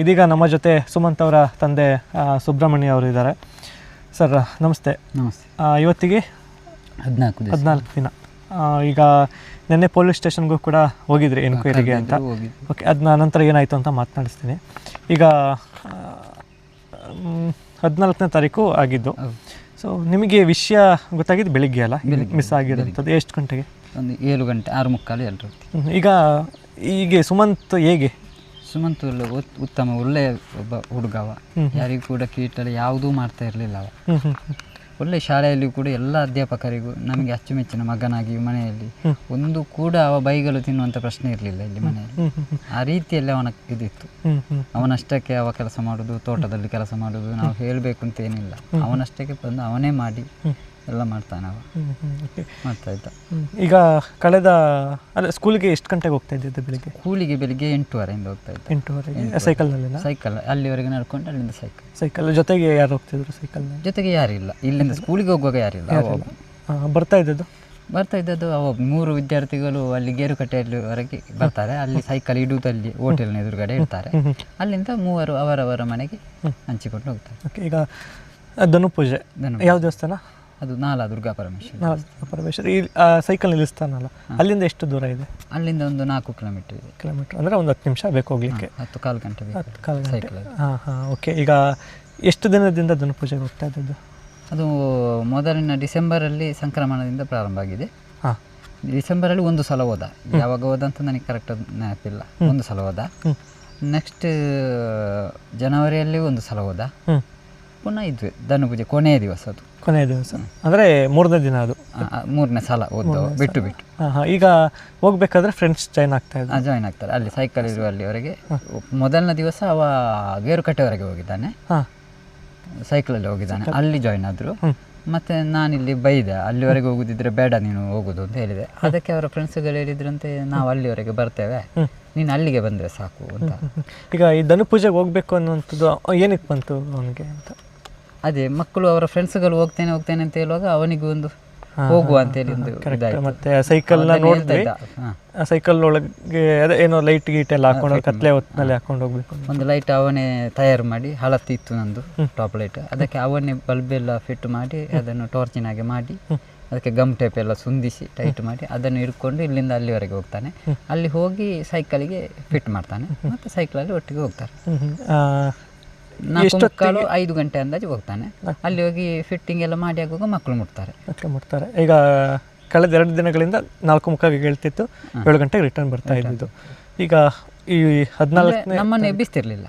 ಇದೀಗ ನಮ್ಮ ಜೊತೆ ಸುಮಂತ್ ಅವರ ತಂದೆ ಸುಬ್ರಹ್ಮಣ್ಯ ಅವರು ಇದ್ದಾರೆ. ಸರ್ ನಮಸ್ತೆ. ನಮಸ್ತೆ. ಇವತ್ತಿಗೆ ಹದಿನಾಲ್ಕು ಹದಿನಾಲ್ಕು ದಿನ. ಈಗ ನಿನ್ನೆ ಪೊಲೀಸ್ ಸ್ಟೇಷನ್ಗೂ ಕೂಡ ಹೋಗಿದ್ರಿ ಎನ್ಕ್ವೈರಿಗೆ ಅಂತ. ಓಕೆ ಅದನ್ನ ನಂತರ ಏನಾಯಿತು ಅಂತ ಮಾತನಾಡಿಸ್ತೀನಿ. ಈಗ ಹದಿನಾಲ್ಕನೇ ತಾರೀಕು ಆಗಿದ್ದು. ಸೊ ನಿಮಗೆ ವಿಷಯ ಗೊತ್ತಾಗಿದ್ದು ಬೆಳಿಗ್ಗೆ ಅಲ್ಲ? ಮಿಸ್ ಆಗಿರೋಂಥದ್ದು ಎಷ್ಟು ಗಂಟೆಗೆ? ಒಂದು ಏಳು ಗಂಟೆ ಆರು ಮುಕ್ಕಾಲು ಎಲ್ಲರೂ. ಈಗ ಹೀಗೆ ಸುಮಂತ್ ಹೇಗೆ? ಸುಮಂತ್ ಒಳ್ಳೆ ಉತ್- ಉತ್ತಮ ಒಳ್ಳೆಯ ಒಬ್ಬ ಹುಡುಗವ ಯಾರಿಗೂ ಕೂಡ ಕೀಟಲ್ಲಿ ಯಾವುದೂ ಮಾಡ್ತಾ ಇರಲಿಲ್ಲ ಅವ. ಒಳ್ಳೆ ಶಾಲೆಯಲ್ಲಿ ಕೂಡ ಎಲ್ಲ ಅಧ್ಯಾಪಕರಿಗೂ ನಮಗೆ ಅಚ್ಚುಮೆಚ್ಚಿನ ಮಗನಾಗಿ ಮನೆಯಲ್ಲಿ ಒಂದು ಕೂಡ ಅವ ಬೈಗಲು ತಿನ್ನುವಂಥ ಪ್ರಶ್ನೆ ಇರಲಿಲ್ಲ ಇಲ್ಲಿ ಮನೆಯಲ್ಲಿ. ಆ ರೀತಿಯಲ್ಲಿ ಅವನ ಇದಿತ್ತು. ಅವನಷ್ಟಕ್ಕೆ ಅವ ಕೆಲಸ ಮಾಡೋದು ತೋಟದಲ್ಲಿ ಕೆಲಸ ಮಾಡೋದು ನಾವು ಹೇಳಬೇಕು ಅಂತ ಏನಿಲ್ಲ. ಅವನಷ್ಟಕ್ಕೆ ಬಂದು ಅವನೇ ಮಾಡಿ ಎಲ್ಲ ಮಾಡ್ತಾನೆ ಅವ ಮಾಡ್ತಾ ಇದ್ದ ಈಗ ಕಳೆದ ಅಲ್ಲ ಸ್ಕೂಲಿಗೆ ಎಷ್ಟು ಗಂಟೆಗೆ ಹೋಗ್ತಾ ಇದ್ದಿದ್ದು ಬೆಳಿಗ್ಗೆ? ಸ್ಕೂಲಿಗೆ ಬೆಳಿಗ್ಗೆ ಎಂಟುವರೆಯಿಂದ ಹೋಗ್ತಾ ಇದ್ದೆ. ಎಂಟುವರೆಗೆ? ಸೈಕಲ್ನಲ್ಲಿ ಸೈಕಲ್ ಅಲ್ಲಿವರೆಗೆ ನಡ್ಕೊಂಡು ಅಲ್ಲಿಂದ ಸೈಕಲ್ ಸೈಕಲ್ ಜೊತೆಗೆ ಯಾರು ಹೋಗ್ತಿದ್ರು ಸೈಕಲ್ ಜೊತೆಗೆ ಯಾರಿಲ್ಲ ಇಲ್ಲಿಂದ ಸ್ಕೂಲಿಗೆ ಹೋಗುವಾಗ ಯಾರಿಲ್ಲ. ಬರ್ತಾ ಇದ್ದದ್ದು? ಬರ್ತಾ ಇದ್ದದ್ದು ಅವ ಮೂರು ವಿದ್ಯಾರ್ಥಿಗಳು ಅಲ್ಲಿ ಗೇರುಕಟ್ಟೆಯಲ್ಲಿವರೆಗೆ ಬರ್ತಾರೆ. ಅಲ್ಲಿ ಸೈಕಲ್ ಇಡುವುದಲ್ಲಿ ಹೋಟೆಲ್ನ ಎದುರುಗಡೆ ಇರ್ತಾರೆ. ಅಲ್ಲಿಂದ ಮೂವರು ಅವರವರ ಮನೆಗೆ ಹಂಚಿಕೊಂಡು ಹೋಗ್ತಾರೆ. ಓಕೆ ಈಗ ಧನು ಪೂಜೆ ಯಾವ ದೇವಸ್ಥಾನ? ಅದು ನಾಲ ದುರ್ಗಾ ಪರಮೇಶ್ವರಿ. ಪರಮೇಶ್ವರ. ಈ ಸೈಕಲ್ ನಿಲ್ಲಿಸ್ತಾನಲ್ಲ ಅಲ್ಲಿಂದ ಎಷ್ಟು ದೂರ ಇದೆ? ಅಲ್ಲಿಂದ ಒಂದು ನಾಲ್ಕು ಕಿಲೋಮೀಟರ್ ಇದೆ. ಕಿಲೋಮೀಟರ್ ಅಂದರೆ ಒಂದು ಹತ್ತು ನಿಮಿಷ ಬೇಕು ಹೋಗ್ಲಿಕ್ಕೆ. ಹತ್ತು ಕಾಲು ಗಂಟೆ ಬೇಕು. ಹತ್ತು ಕಾಲು ಸೈಕಲ್ ಹಾಂ ಹಾಂ ಓಕೆ ಈಗ ಎಷ್ಟು ದಿನದಿಂದ ಧನು ಪೂಜೆಗೆ ಹೋಗ್ತಾ ಇದ್ದದ್ದು? ಅದು ಮೊದಲಿನ ಡಿಸೆಂಬರಲ್ಲಿ ಸಂಕ್ರಮಣದಿಂದ ಪ್ರಾರಂಭ ಆಗಿದೆ. ಹಾಂ. ಡಿಸೆಂಬರಲ್ಲಿ ಒಂದು ಸಲ ಹೋದ. ಯಾವಾಗ ಹೋದ ಅಂತ ನನಗೆ ಕರೆಕ್ಟ್ ನೆನಪಿಲ್ಲ. ಒಂದು ಸಲ ಹೋದ. ನೆಕ್ಸ್ಟ್ ಜನವರಿಯಲ್ಲಿ ಒಂದು ಸಲ ಹೋದ. ಪುನಃ ಇದ್ವಿ. ಧನು ಪೂಜೆ ಕೊನೆಯ ದಿವಸ ಅದು. ಕೊನೆಯ ದಿವಸ. ಅಂದರೆ ಮೂರನೇ ದಿನ ಅದು. ಮೂರನೇ ಸಲ ಓದ್ದು ಬಿಟ್ಟು ಬಿಟ್ಟು. ಹಾಂ ಹಾಂ ಈಗ ಹೋಗ್ಬೇಕಾದ್ರೆ ಫ್ರೆಂಡ್ಸ್ ಜಾಯ್ನ್ ಆಗ್ತಾ ಜಾಯಿನ್ ಜಾಯ್ನ್ ಆಗ್ತಾರೆ. ಅಲ್ಲಿ ಸೈಕಲ್ ಇರುವ ಅಲ್ಲಿವರೆಗೆ ಮೊದಲನೇ ದಿವಸ ಅವ ಗೇರುಕಟ್ಟೆವರೆಗೆ ಹೋಗಿದ್ದಾನೆ. ಹಾಂ. ಸೈಕಲಲ್ಲಿ ಹೋಗಿದ್ದಾನೆ. ಅಲ್ಲಿ ಜಾಯ್ನ್ ಆದರು. ಮತ್ತು ಮತ್ತೆ ನಾನಿಲ್ಲಿ ಬೈದೆ ಅಲ್ಲಿವರೆಗೆ ಹೋಗುದಿದ್ರೆ ಬೇಡ ನೀನು ಹೋಗುದು ಅಂತ ಹೇಳಿದೆ. ಅದಕ್ಕೆ ಅವರ ಫ್ರೆಂಡ್ಸ್ಗಳು ಹೇಳಿದ್ರಂತೆ ನಾವು ಅಲ್ಲಿವರೆಗೆ ಬರ್ತೇವೆ. ನೀನು ಅಲ್ಲಿಗೆ ಬಂದರೆ ಸಾಕು ಅಂತ. ಈಗ ಈ ಧನು ಪೂಜೆಗೆ ಹೋಗ್ಬೇಕು ಅನ್ನುವಂಥದ್ದು ಏನಕ್ಕೆ ಬಂತು ಅವನಿಗೆ ಅಂತ? ಅದೇ ಮಕ್ಕಳು ಅವರ ಫ್ರೆಂಡ್ಸ್ಗಳು ಹೋಗ್ತೇನೆ ಹೋಗ್ತೇನೆ ಅಂತ ಹೇಳುವಾಗ ಅವನಿಗೂ ಒಂದು ಹೋಗುವ ಅಂತ ಹೇಳಿ ಒಂದು ಇದಾಯ್ತು. ಮತ್ತೆ ಸೈಕಲ್ ನೋಡಿದ್ವಿ. ಸೈಕಲ್ ಒಳಗೆ ಅದೇ ಏನೋ ಲೈಟ್ ಗೀಟ್ ಎಲ್ಲ ಹಾಕೊಂಡು ಕತ್ಲೆ ಹೊತ್ತಿನಲ್ಲಿ ಹಾಕೊಂಡು ಹೋಗ್ಬೇಕು ಒಂದು ಲೈಟ್ ಅವನೇ ತಯಾರು ಮಾಡಿ ಹಳತ್ತಿತ್ತು ಇತ್ತು ನಂದು ಟಾಪ್ ಲೈಟ್ ಅದಕ್ಕೆ ಅವನೇ ಬಲ್ಬ್ ಎಲ್ಲ ಫಿಟ್ ಮಾಡಿ ಅದನ್ನು ಟಾರ್ಚಿನಾಗೆ ಮಾಡಿ ಅದಕ್ಕೆ ಗಮ್ ಟೇಪ್ ಎಲ್ಲ ಸುಂದಿಸಿ ಟೈಟ್ ಮಾಡಿ ಅದನ್ನು ಹಿಡ್ಕೊಂಡು ಇಲ್ಲಿಂದ ಅಲ್ಲಿವರೆಗೆ ಹೋಗ್ತಾನೆ. ಅಲ್ಲಿ ಹೋಗಿ ಸೈಕಲಿಗೆ ಫಿಟ್ ಮಾಡ್ತಾನೆ. ಮತ್ತೆ ಸೈಕಲಲ್ಲಿ ಒಟ್ಟಿಗೆ ಹೋಗ್ತಾರೆ ಹ್ಮ್ ಹ್ಮ್. ಆ, ಮುಕ್ಕಾಲು ಐದು ಗಂಟೆ ಅಂದಾಜು ಹೋಗ್ತಾನೆ. ಅಲ್ಲಿ ಹೋಗಿ ಫಿಟ್ಟಿಂಗ್ ಎಲ್ಲ ಮಾಡಿ ಆಗುವಾಗ ಮಕ್ಕಳು ಮುಟ್ತಾರೆ. ಮಕ್ಕಳು ಮುಟ್ತಾರೆ. ಈಗ ಕಳೆದ ಎರಡು ದಿನಗಳಿಂದ ನಾಲ್ಕು ಮುಖಾಗಿ ಹೇಳ್ತಿತ್ತು ಏಳು ಗಂಟೆಗೆ ರಿಟರ್ನ್ ಬರ್ತಾ ಇದ್ದಿದ್ದು. ಈಗ ಈ ಹದಿನಾಲ್ಕು ನಮ್ಮನ್ನು ಎಬ್ಬಿಸ್ತಿರ್ಲಿಲ್ಲ.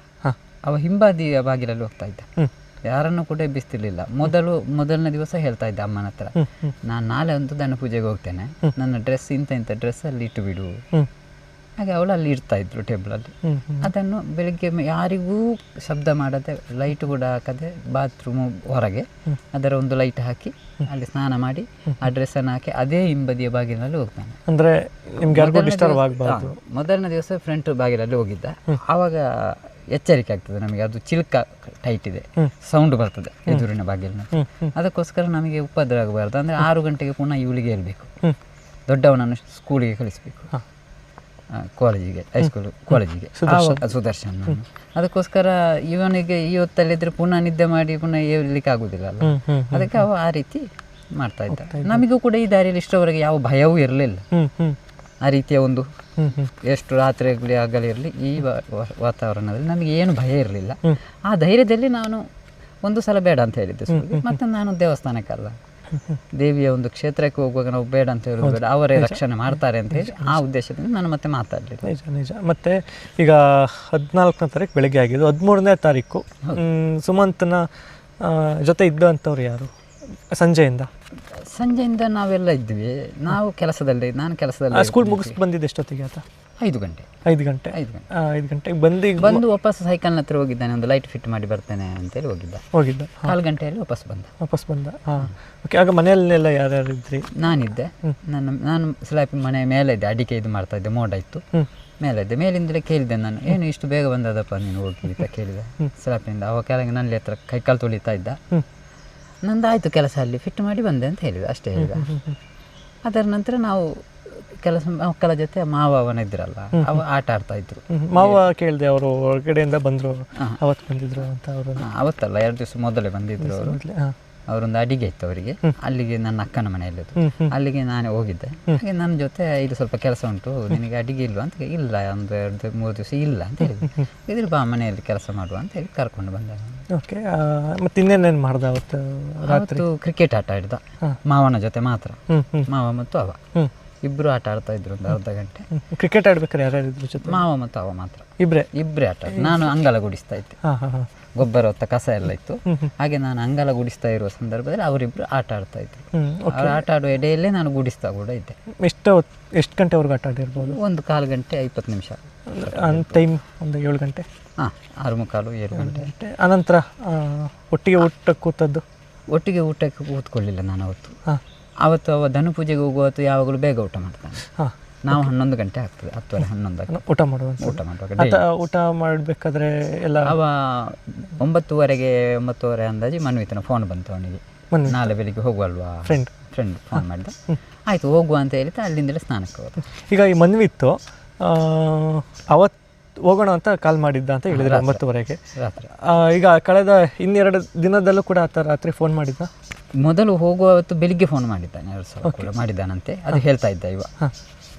ಅವ ಹಿಂಬಾದಿ ಬಾಗಿಲಲ್ಲಿ ಹೋಗ್ತಾ ಇದ್ದ. ಯಾರನ್ನು ಕೂಡ ಎಬ್ಬಿಸ್ತಿರ್ಲಿಲ್ಲ. ಮೊದಲು ಮೊದಲನೇ ದಿವಸ ಹೇಳ್ತಾ ಇದ್ದ ಅಮ್ಮನ ಹತ್ರ. ನಾನು ನಾಳೆ ಒಂದು ದನ ಪೂಜೆಗೆ ಹೋಗ್ತೇನೆ ನನ್ನ ಡ್ರೆಸ್ ಇಂಥ ಇಂಥ ಡ್ರೆಸ್ ಅಲ್ಲಿ ಇಟ್ಟು ಬಿಡು. ಹಾಗೆ ಅವಳು ಅಲ್ಲಿ ಇರ್ತಾ ಇದ್ರು ಟೇಬಲಲ್ಲಿ ಹ್ಞೂ ಹ್ಞೂ ಅದನ್ನು ಬೆಳಿಗ್ಗೆ ಯಾರಿಗೂ ಶಬ್ದ ಮಾಡದೆ ಲೈಟ್ ಕೂಡ ಹಾಕದೆ ಬಾತ್ರೂಮ್ ಹೊರಗೆ ಅದರ ಒಂದು ಲೈಟ್ ಹಾಕಿ ಅಲ್ಲಿ ಸ್ನಾನ ಮಾಡಿ ಆ ಡ್ರೆಸ್ಸನ್ನು ಹಾಕಿ ಅದೇ ಹಿಂಬದಿಯ ಬಾಗಿಲಲ್ಲಿ ಹೋಗ್ತಾನೆ. ಅಂದ್ರೆ ಮೊದಲನೇ ದಿವಸ- ಫ್ರಂಟ್ ಬಾಗಿಲಲ್ಲಿ ಹೋಗಿದ್ದ. ಆವಾಗ ಎಚ್ಚರಿಕೆ ಆಗ್ತದೆ ನಮಗೆ ಅದು ಚಿಲ್ಕ ಟೈಟ್ ಇದೆ. ಸೌಂಡ್ ಬರ್ತದೆ ಎದುರಿನ ಬಾಗಿಲಿನ ಅದಕ್ಕೋಸ್ಕರ ನಮಗೆ ಉಪದ್ರ ಆಗಬಾರ್ದು. ಅಂದ್ರೆ ಆರು ಗಂಟೆಗೆ ಪುನಃ ಇವಳಿಗೆ ಇರಬೇಕು ದೊಡ್ಡವನನ್ನು ಸ್ಕೂಲಿಗೆ ಕಳಿಸ್ಬೇಕು. ಕಾಲೇಜಿಗೆ ಹೈಸ್ಕೂಲ್ ಕಾಲೇಜಿಗೆ ಸುದರ್ಶನ್. ಅದಕ್ಕೋಸ್ಕರ ಇವನಿಗೆ ಈ ಹೊತ್ತಲ್ಲಿದ್ರೆ ಪುನಃ ನಿದ್ದೆ ಮಾಡಿ ಪುನಃ ಏರ್ಲಿಕ್ಕೆ ಆಗುದಿಲ್ಲ ಅಲ್ಲ ಅದಕ್ಕೆ ಅವ ಆ ರೀತಿ ಮಾಡ್ತಾ ಇದ್ದ. ನಮಗೂ ಕೂಡ ಈ ದಾರಿಯಲ್ಲಿ ಇಷ್ಟವರೆಗೆ ಯಾವ ಭಯವೂ ಇರಲಿಲ್ಲ. ಆ ರೀತಿಯ ಒಂದು ಎಷ್ಟು ರಾತ್ರಿ ಆಗಲಿ ಆಗಲಿರಲಿ ಈ ವಾತಾವರಣದಲ್ಲಿ ನಮಗೆ ಏನು ಭಯ ಇರಲಿಲ್ಲ. ಆ ಧೈರ್ಯದಲ್ಲಿ ನಾನು ಒಂದು ಸಲ ಬೇಡ ಅಂತ ಹೇಳಿದ್ದೆ ಮತ್ತೆ ನಾನು ದೇವಸ್ಥಾನಕ್ಕಲ್ಲ ದೇವಿಯ ಒಂದು ಕ್ಷೇತ್ರಕ್ಕೆ ಹೋಗುವಾಗ ನಾವು ಬೇಡ ಅಂತ ಹೇಳೋದು ಬೇಡ. ಅವರೇ ರಕ್ಷಣೆ ಮಾಡ್ತಾರೆ ಅಂತ ಹೇಳಿ ಆ ಉದ್ದೇಶದಿಂದ ನಾನು ಮತ್ತೆ ಮಾತಾಡಲಿ ನಿಜ ನಿಜ. ಮತ್ತು ಈಗ ಹದಿನಾಲ್ಕನೇ ತಾರೀಕು ಬೆಳಗ್ಗೆ ಆಗಿದ್ದು ಹದಿಮೂರನೇ ತಾರೀಕು. ಸುಮಂತನ ಜೊತೆ ಇದ್ದಂಥವ್ರು ಯಾರು? ಸಂಜೆಯಿಂದ? ಸಂಜೆಯಿಂದ ನಾವೆಲ್ಲ ಇದ್ವಿ. ನಾವು ಕೆಲಸದಲ್ಲಿ ನಾನು ಕೆಲಸದಲ್ಲಿ ಸ್ಕೂಲ್ ಮುಗಿಸ್ ಬಂದಿದ್ದು ಎಷ್ಟೊತ್ತಿಗೆ ಆತ? ಐದು ಗಂಟೆ. ಐದು ಗಂಟೆ. ಐದು ಗಂಟೆ. ಐದು ಗಂಟೆಗೆ ಬಂದು ಈಗ ಬಂದು ವಾಪಸ್ ಸೈಕಲ್ನ ಹತ್ರ ಹೋಗಿದ್ದಾನೆ ಒಂದು ಲೈಟ್ ಫಿಟ್ ಮಾಡಿ ಬರ್ತೇನೆ ಅಂತೇಳಿ ಹೋಗಿದ್ದ. ಹೋಗಿದ್ದ. ಕಾಲು ಗಂಟೆಯಲ್ಲಿ ವಾಪಸ್ ಬಂದ. ವಾಪಸ್ ಬಂದ. ಹಾಂ. ಓಕೆ ಆಗ ಮನೆಯಲ್ಲೆಲ್ಲ ಯಾರ್ಯಾರು ಇದ್ರಿ? ನಾನಿದ್ದೆ. ನಾನು ನಾನು ಸ್ಲ್ಯಾಪ್ ಮನೆ ಮೇಲೆ ಇದ್ದೆ ಅಡಿಕೆ ಇದು ಮಾಡ್ತಾ ಇದ್ದೆ ಮೋಡ ಇತ್ತು. ಮೇಲೆ ಇದ್ದೆ. ಮೇಲಿಂದಲೇ ಕೇಳಿದೆ ನಾನು ಏನು ಇಷ್ಟು ಬೇಗ ಬಂದದಪ್ಪ ನೀನು ಹೋಗಿ ಅಂತ ಕೇಳಿದೆ. ಸ್ಲ್ಯಾಪಿನಿಂದ ಅವಾಗ ಕೆಳಗೆ ನನ್ನ ಹತ್ರ ಕೈಕಾಲು ತೊಳಿತಾ ಇದ್ದ. ನಂದು ಆಯಿತು ಕೆಲಸ ಅಲ್ಲಿ ಫಿಟ್ ಮಾಡಿ ಬಂದೆ ಅಂತ ಹೇಳಿದೆ ಅಷ್ಟೇ ಹೇಳಿದ. ಅದರ ನಂತರ ನಾವು ಕೆಲಸ ಮಕ್ಕಳ ಜೊತೆ ಮಾವ ಅವನ ಇದ್ರಲ್ಲ ಅವ ಆಟ ಆಡ್ತಾ ಇದ್ರು. ಮಾವ ಕೇಳಿದೆ ಅವರು ಹೊರಗಡೆಯಿಂದ ಬಂದ್ರು. ಅವತ್ತು ಬಂದಿದ್ರು ಅಂತ ಅವರು. ಅವತ್ತಲ್ಲ ಎರಡು ದಿವಸ ಮೊದಲೇ ಬಂದಿದ್ರು ಅವರು. ಅವರೊಂದು ಅಡಿಗೆ ಇತ್ತು ಅವರಿಗೆ. ಅಲ್ಲಿಗೆ ನನ್ನ ಅಕ್ಕನ ಮನೆಯಲ್ಲಿದ್ದು. ಅಲ್ಲಿಗೆ ನಾನು ಹೋಗಿದ್ದೆ. ಹಾಗೆ ನನ್ನ ಜೊತೆ ಇದು ಸ್ವಲ್ಪ ಕೆಲಸ ಉಂಟು ನಿನಗೆ ಅಡಿಗೆ ಇಲ್ವಾ ಅಂತ ಇಲ್ಲ ಒಂದು ಎರಡು ಮೂರು ದಿವಸ ಇಲ್ಲ ಅಂತ ಹೇಳಿದ್ವಿ ಇದ್ರ ಬಾ ಮನೆಯಲ್ಲಿ ಕೆಲಸ ಮಾಡುವ ಅಂತ ಹೇಳಿ ಕರ್ಕೊಂಡು ಬಂದ ಓಕೆ ಮತ್ತೆ ಇನ್ನೇನೇನು ಮಾಡ್ದ ಅವತ್ತು ಅವತ್ತು ಕ್ರಿಕೆಟ್ ಆಟ ಆಡಿದ. ಮಾವನ ಜೊತೆ ಮಾತ್ರ. ಮಾವ ಮತ್ತು ಅವ. ಇಬ್ರು ಆಟ ಆಡ್ತಾ ಇದ್ರು ಒಂದು ಅರ್ಧ ಗಂಟೆ. ಕ್ರಿಕೆಟ್ ಆಡ್ಬೇಕಾದ್ರೆ ಯಾರು ಇದ್ರ ಜೊತೆ? ಮಾವ ಮತ್ತು ಅವ ಮಾತ್ರ. ಇಬ್ಬರೇ ಇಬ್ಬರೇ ಆಟ ನಾನು ಅಂಗಲ ಗುಡಿಸ್ತಾ ಇದ್ದೆ. ಗೊಬ್ಬರ ಹೊತ್ತ ಕಸ ಎಲ್ಲ ಇತ್ತು. ಹಾಗೆ ನಾನು ಅಂಗಲ ಗುಡಿಸ್ತಾ ಇರುವ ಸಂದರ್ಭದಲ್ಲಿ ಅವರಿಬ್ರು ಆಟ ಆಡ್ತಾ ಇದ್ರು. ಅವ್ರು ಆಟ ಆಡುವ ಎಡೆಯಲ್ಲೇ ನಾನು ಗುಡಿಸ್ತಾ ಕೂಡ ಇದ್ದೆ. ಎಷ್ಟು ಎಷ್ಟು ಗಂಟೆವರೆಗೂ ಆಟ ಆಡಿರ್ಬೋದು? ಒಂದು ಕಾಲು ಗಂಟೆ ಐವತ್ತು ನಿಮಿಷ. ಒಂದು ಟೈಮ್ ಒಂದು ಏಳು ಗಂಟೆ? ಹಾಂ ಆರು ಮುಕ್ಕಾಲು ಏಳು ಗಂಟೆ. ಅನಂತರ ಒಟ್ಟಿಗೆ ಊಟಕ್ಕೆ ಕೂತದ್ದು? ಒಟ್ಟಿಗೆ ಊಟಕ್ಕೆ ಕೂತ್ಕೊಳ್ಳಿಲ್ಲ ನಾನು ಅವತ್ತು. ಹಾಂ. ಅವತ್ತು ಅವ ಧನು ಪೂಜೆಗೆ ಹೋಗುವತ್ತು ಯಾವಾಗಲೂ ಬೇಗ ಊಟ ಮಾಡ್ತಾನೆ. ಹಾಂ. ನಾವು ಹನ್ನೊಂದು ಗಂಟೆ ಆಗ್ತದೆ ಹತ್ತುವರೆ ಹನ್ನೊಂದು ಊಟ ಮಾಡುವ ಊಟ ಮಾಡುವಾಗ ಊಟ ಮಾಡಬೇಕಾದ್ರೆ ಎಲ್ಲ ಅವ ಒಂಬತ್ತುವರೆಗೆ ಒಂಬತ್ತುವರೆ ಅಂದಾಜು ಮನ್ವಿತನ ಫೋನ್ ಬಂತು ಅವನಿಗೆ. ನಾಳೆ ಬೆಳಿಗ್ಗೆ ಹೋಗುವಲ್ವಾ? ಫ್ರೆಂಡ್ ಫ್ರೆಂಡ್ ಫೋನ್ ಮಾಡಿದ. ಆಯ್ತು ಹೋಗುವ ಅಂತ ಹೇಳಿದ್ರೆ ಅಲ್ಲಿಂದಲೇ ಸ್ನಾನಕ್ಕೆ ಹೋದ. ಈಗ ಈ ಮನ್ವಿತ್ತು ಅವತ್ತು ಹೋಗೋಣ ಅಂತ ಕಾಲ್ ಮಾಡಿದ್ದ ಅಂತ ಹೇಳಿದ್ರೆ ಒಂಬತ್ತುವರೆಗೆ. ಈಗ ಕಳೆದ ಇನ್ನೆರಡು ದಿನದಲ್ಲೂ ಕೂಡ ಆತ ರಾತ್ರಿ ಫೋನ್ ಮಾಡಿದ್ದ? ಮೊದಲು ಹೋಗುವ ಹೊತ್ತು ಬೆಳಿಗ್ಗೆ ಫೋನ್ ಮಾಡಿದ್ದಾನೆ ಎರಡು ಸಲ ಕೂಡ ಮಾಡಿದ್ದಾನಂತೆ. ಅದು ಹೇಳ್ತಾ ಇದ್ದ ಇವ.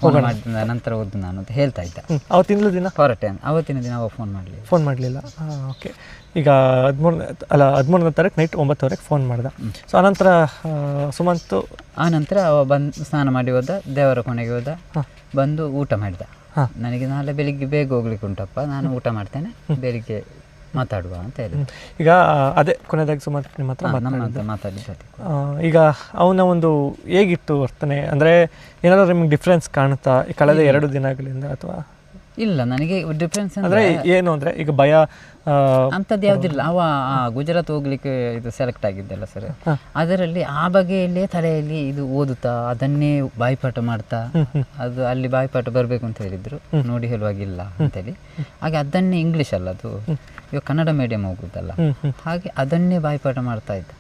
ಫೋನ್ ಮಾಡಿದ ನಂತರ ಓದು ನಾನು ಅಂತ ಹೇಳ್ತಾ ಇದ್ದ. ಅವತ್ತಿನ ದಿನ? ಹೊರಟೆ. ಅವತ್ತಿನ ದಿನ ಅವ ಫೋನ್ ಮಾಡಲಿ ಫೋನ್ ಮಾಡಲಿಲ್ಲ. ಓಕೆ ಈಗ ಹದಿಮೂರನೇ ಅಲ್ಲ ಹದಿಮೂರನೇ ತಾರೀಕು ನೈಟ್ ಒಂಬತ್ತುವರೆಗೆ ಫೋನ್ ಮಾಡ್ದ. ಸೊ ಆನಂತರ ಸುಮಂತು? ಆ ನಂತರ ಅವ ಬಂದು ಸ್ನಾನ ಮಾಡಿ ಹೋದ ದೇವರ ಕೊನೆಗೆ ಹೋದ ಬಂದು ಊಟ ಮಾಡಿದ. ನನಗೆ ನಾಳೆ ಬೆಳಿಗ್ಗೆ ಬೇಗ ಹೋಗ್ಲಿಕ್ಕೆ ಉಂಟಪ್ಪ ನಾನು ಊಟ ಮಾಡ್ತೇನೆ ಬೆಳಿಗ್ಗೆ ಮಾತಾಡುವ ಅಂತ ಹೇಳಿ ಈಗ ಅದೇ ಕೊನೆಯದಾಗಿ ಸುಮಾರು ನಿಮ್ಮ ಹತ್ರ ಮಾತಾಡಿದ್ದು. ನಮ್ಮ ಆ, ಈಗ ಅವನ ಒಂದು ಹೇಗಿತ್ತು ವರ್ತನೆ? ಅಂದರೆ ಏನಾದರೂ ನಿಮ್ಗೆ ಡಿಫ್ರೆನ್ಸ್ ಕಾಣುತ್ತಾ ಈ ಕಳೆದ ಎರಡು ದಿನಗಳಿಂದ ಅಥವಾ? ಇಲ್ಲ ನನಗೆ ಡಿಫ್ರೆನ್ಸ್ ಅಂದರೆ ಅಂದ್ರೆ ಏನು ಅಂದರೆ ಈಗ ಭಯ ಆ, ಅಂಥದ್ದು ಯಾವುದಿಲ್ಲ. ಅವ ಆ ಗುಜರಾತ್ ಹೋಗ್ಲಿಕ್ಕೆ ಇದು ಸೆಲೆಕ್ಟ್ ಆಗಿದ್ದಲ್ಲ ಸರ್ ಅದರಲ್ಲಿ ಆ ಬಗೆಯಲ್ಲೇ ತಲೆಯಲ್ಲಿ ಇದು ಓದುತ್ತಾ ಅದನ್ನೇ ಬಾಯ್ಪಾಠ ಮಾಡ್ತಾ ಅದು ಅಲ್ಲಿ ಬಾಯ್ಪಾಠ ಬರಬೇಕು ಅಂತ ಹೇಳಿದ್ರು. ನೋಡಿ ಹೇಳುವಾಗಿಲ್ಲ ಅಂತೇಳಿ. ಹಾಗೆ ಅದನ್ನೇ ಇಂಗ್ಲೀಷ್ ಅಲ್ಲ ಅದು. ಇವಾಗ ಕನ್ನಡ ಮೀಡಿಯಂ ಹೋಗುದಲ್ಲ. ಹಾಗೆ ಅದನ್ನೇ ಬಾಯ್ಪಾಠ ಮಾಡ್ತಾ ಇದ್ದ.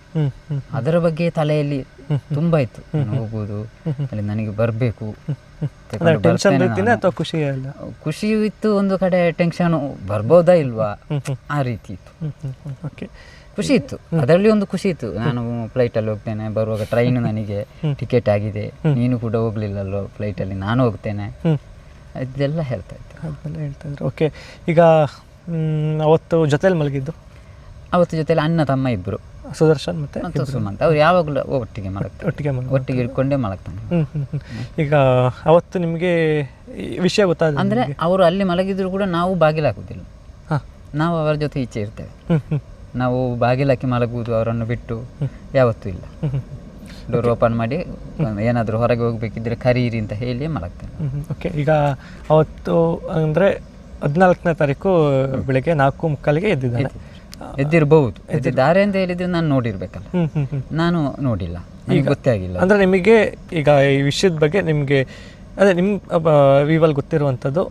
ಅದರ ಬಗ್ಗೆ ತಲೆಯಲ್ಲಿ ತುಂಬಾ ಇತ್ತು. ಹೋಗುದು ಅಲ್ಲಿ ನನಗೆ ಬರಬೇಕು. ಖುಷಿ ಅಲ್ಲ ಖುಷಿಯೂ ಇತ್ತು ಒಂದು ಕಡೆ ಟೆನ್ಷನ್ ಬರ್ಬೋದಾ ಇಲ್ವಾ? ಆ ರೀತಿ ಇತ್ತು. ಖುಷಿ ಇತ್ತು. ಅದರಲ್ಲಿ ಒಂದು ಖುಷಿ ಇತ್ತು. ನಾನು ಫ್ಲೈಟ್ ಅಲ್ಲಿ ಹೋಗ್ತೇನೆ. ಬರುವಾಗ ಟ್ರೈನ್ ನನಗೆ ಟಿಕೆಟ್ ಆಗಿದೆ. ನೀನು ಕೂಡ ಹೋಗ್ಲಿಲ್ಲಲ್ಲೋ ಫ್ಲೈಟಲ್ಲಿ ನಾನು ಹೋಗ್ತೇನೆ. ಇದೆಲ್ಲ ಹೇಳ್ತಾ ಇತ್ತು ಹೇಳ್ತಾ ಇದ್ರು. ಓಕೆ ಈಗ ಅವತ್ತು ಜೊತೆಲಿ ಮಲಗಿದ್ದು? ಅವತ್ತು ಜೊತೆಲಿ ಅಣ್ಣ ತಮ್ಮ ಇಬ್ಬರು ಸುದರ್ಶನ್ ಮತ್ತೆ ಮತ್ತು ಸುಮಂತ್. ಅವ್ರು ಯಾವಾಗಲೂ ಒಟ್ಟಿಗೆ ಮಲಗ್ತಾರೆ. ಒಟ್ಟಿಗೆ ಒಟ್ಟಿಗೆ ಇಟ್ಕೊಂಡೇ ಮಲಗ್ತಾನೆ ಈಗ ಅವತ್ತು ನಿಮಗೆ ವಿಷಯ ಗೊತ್ತಾದ ಅಂದರೆ ಅವರು ಅಲ್ಲಿ ಮಲಗಿದ್ರು ಕೂಡ ನಾವು ಬಾಗಿಲು ಹಾಕುದಿಲ್ಲ ಹಾಂ. ನಾವು ಅವರ ಜೊತೆ ಈಚೆ ಇರ್ತೇವೆ. ನಾವು ನಾವು ಬಾಗಿಲಾಕಿ ಮಲಗುವುದು ಅವರನ್ನು ಬಿಟ್ಟು ಯಾವತ್ತೂ ಇಲ್ಲ. ಡೋರ್ ಓಪನ್ ಮಾಡಿ ಏನಾದರೂ ಹೊರಗೆ ಹೋಗಬೇಕಿದ್ರೆ ಕರೀರಿ ಅಂತ ಹೇಳಿ ಮಲಗ್ತೇನೆ. ಹ್ಮ್, ಓಕೆ ಈಗ ಅವತ್ತು ಅಂದರೆ ಹದಿನಾಲ್ಕನೇ ತಾರೀಕು ಬೆಳಗ್ಗೆ ನಾಲ್ಕು ಮುಕ್ಕಾಲಿಗೆ ಎದ್ದಿದ್ದಾನೆ. ಎದ್ದಿರಬಹುದು. ಎದ್ದಿದ್ದಾರೆ ಅಂತ ಹೇಳಿದ್ರೆ ನಾನು ನೋಡಿರ್ಬೇಕಲ್ಲ. ನಾನು ನೋಡಿಲ್ಲ. ಈಗ ಗೊತ್ತೇ ಆಗಿಲ್ಲ. ಅಂದರೆ ನಿಮಗೆ ಈಗ ಈ ವಿಷಯದ ಬಗ್ಗೆ ನಿಮಗೆ ಅದೇ ನಿಮ್ಮ ವಿವಲ್ ಗೊತ್ತಿರುವಂಥದ್ದು.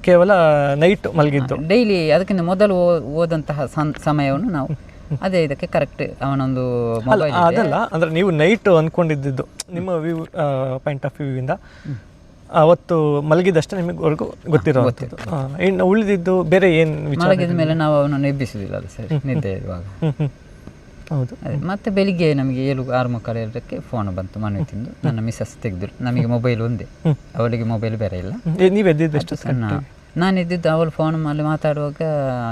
ಕೇವಲ ನೈಟ್ ಮಲಗಿದ್ದು. ಡೈಲಿ ಅದಕ್ಕಿಂತ ಮೊದಲು ಓದಂತಹ ಸಮಯವನ್ನು ನಾವು ಅದೇ ಇದಕ್ಕೆ ಕರೆಕ್ಟ್ ಅವನೊಂದು ಅದಲ್ಲ ಅಂದ್ರೆ ನೀವು ನೈಟ್ ಅಂದ್ಕೊಂಡಿದ್ದು ನಿಮ್ಮ ವ್ಯೂ ಪಾಯಿಂಟ್ ಆಫ್ ವ್ಯೂವಿಂದ ಅವತ್ತು ಮಲಗಿದಷ್ಟೇ ಗೊತ್ತಿರುವಂಥದ್ದು ಆ, ಇನ್ನು ಉಳಿದಿದ್ದು ಬೇರೆ ಏನು ವಿಚಾರ ಮಲಗಿದ ಮೇಲೆ ನಾವು ಅವನನ್ನು ಎಬ್ಬಿಸುವುದಿಲ್ಲ ಅದು ಸರಿ ನಿದ್ದೆ ಇರುವಾಗ. ಹೌದು. ಮತ್ತೆ ಬೆಳಿಗ್ಗೆ ನಮಗೆ ಏಳು ಆರು ಮುಕ್ಕಾಲು ಏಳಕ್ಕೆ ಫೋನ್ ಬಂತು ಮನೆ ತಿಂದು. ನನ್ನ ಮಿಸಸ್ ತೆಗೆದ್ರು. ನಮಗೆ ಮೊಬೈಲ್ ಒಂದೇ. ಅವಳಿಗೆ ಮೊಬೈಲ್ ಬೇರೆ ಇಲ್ಲ. ನೀವು ಎದ್ದಿದ್ದಷ್ಟು ಸಣ್ಣ. ನಾನು ಇದ್ದಿದ್ದು ಅವಳು ಫೋನ್ ಮಾಡಿ ಮಾತಾಡುವಾಗ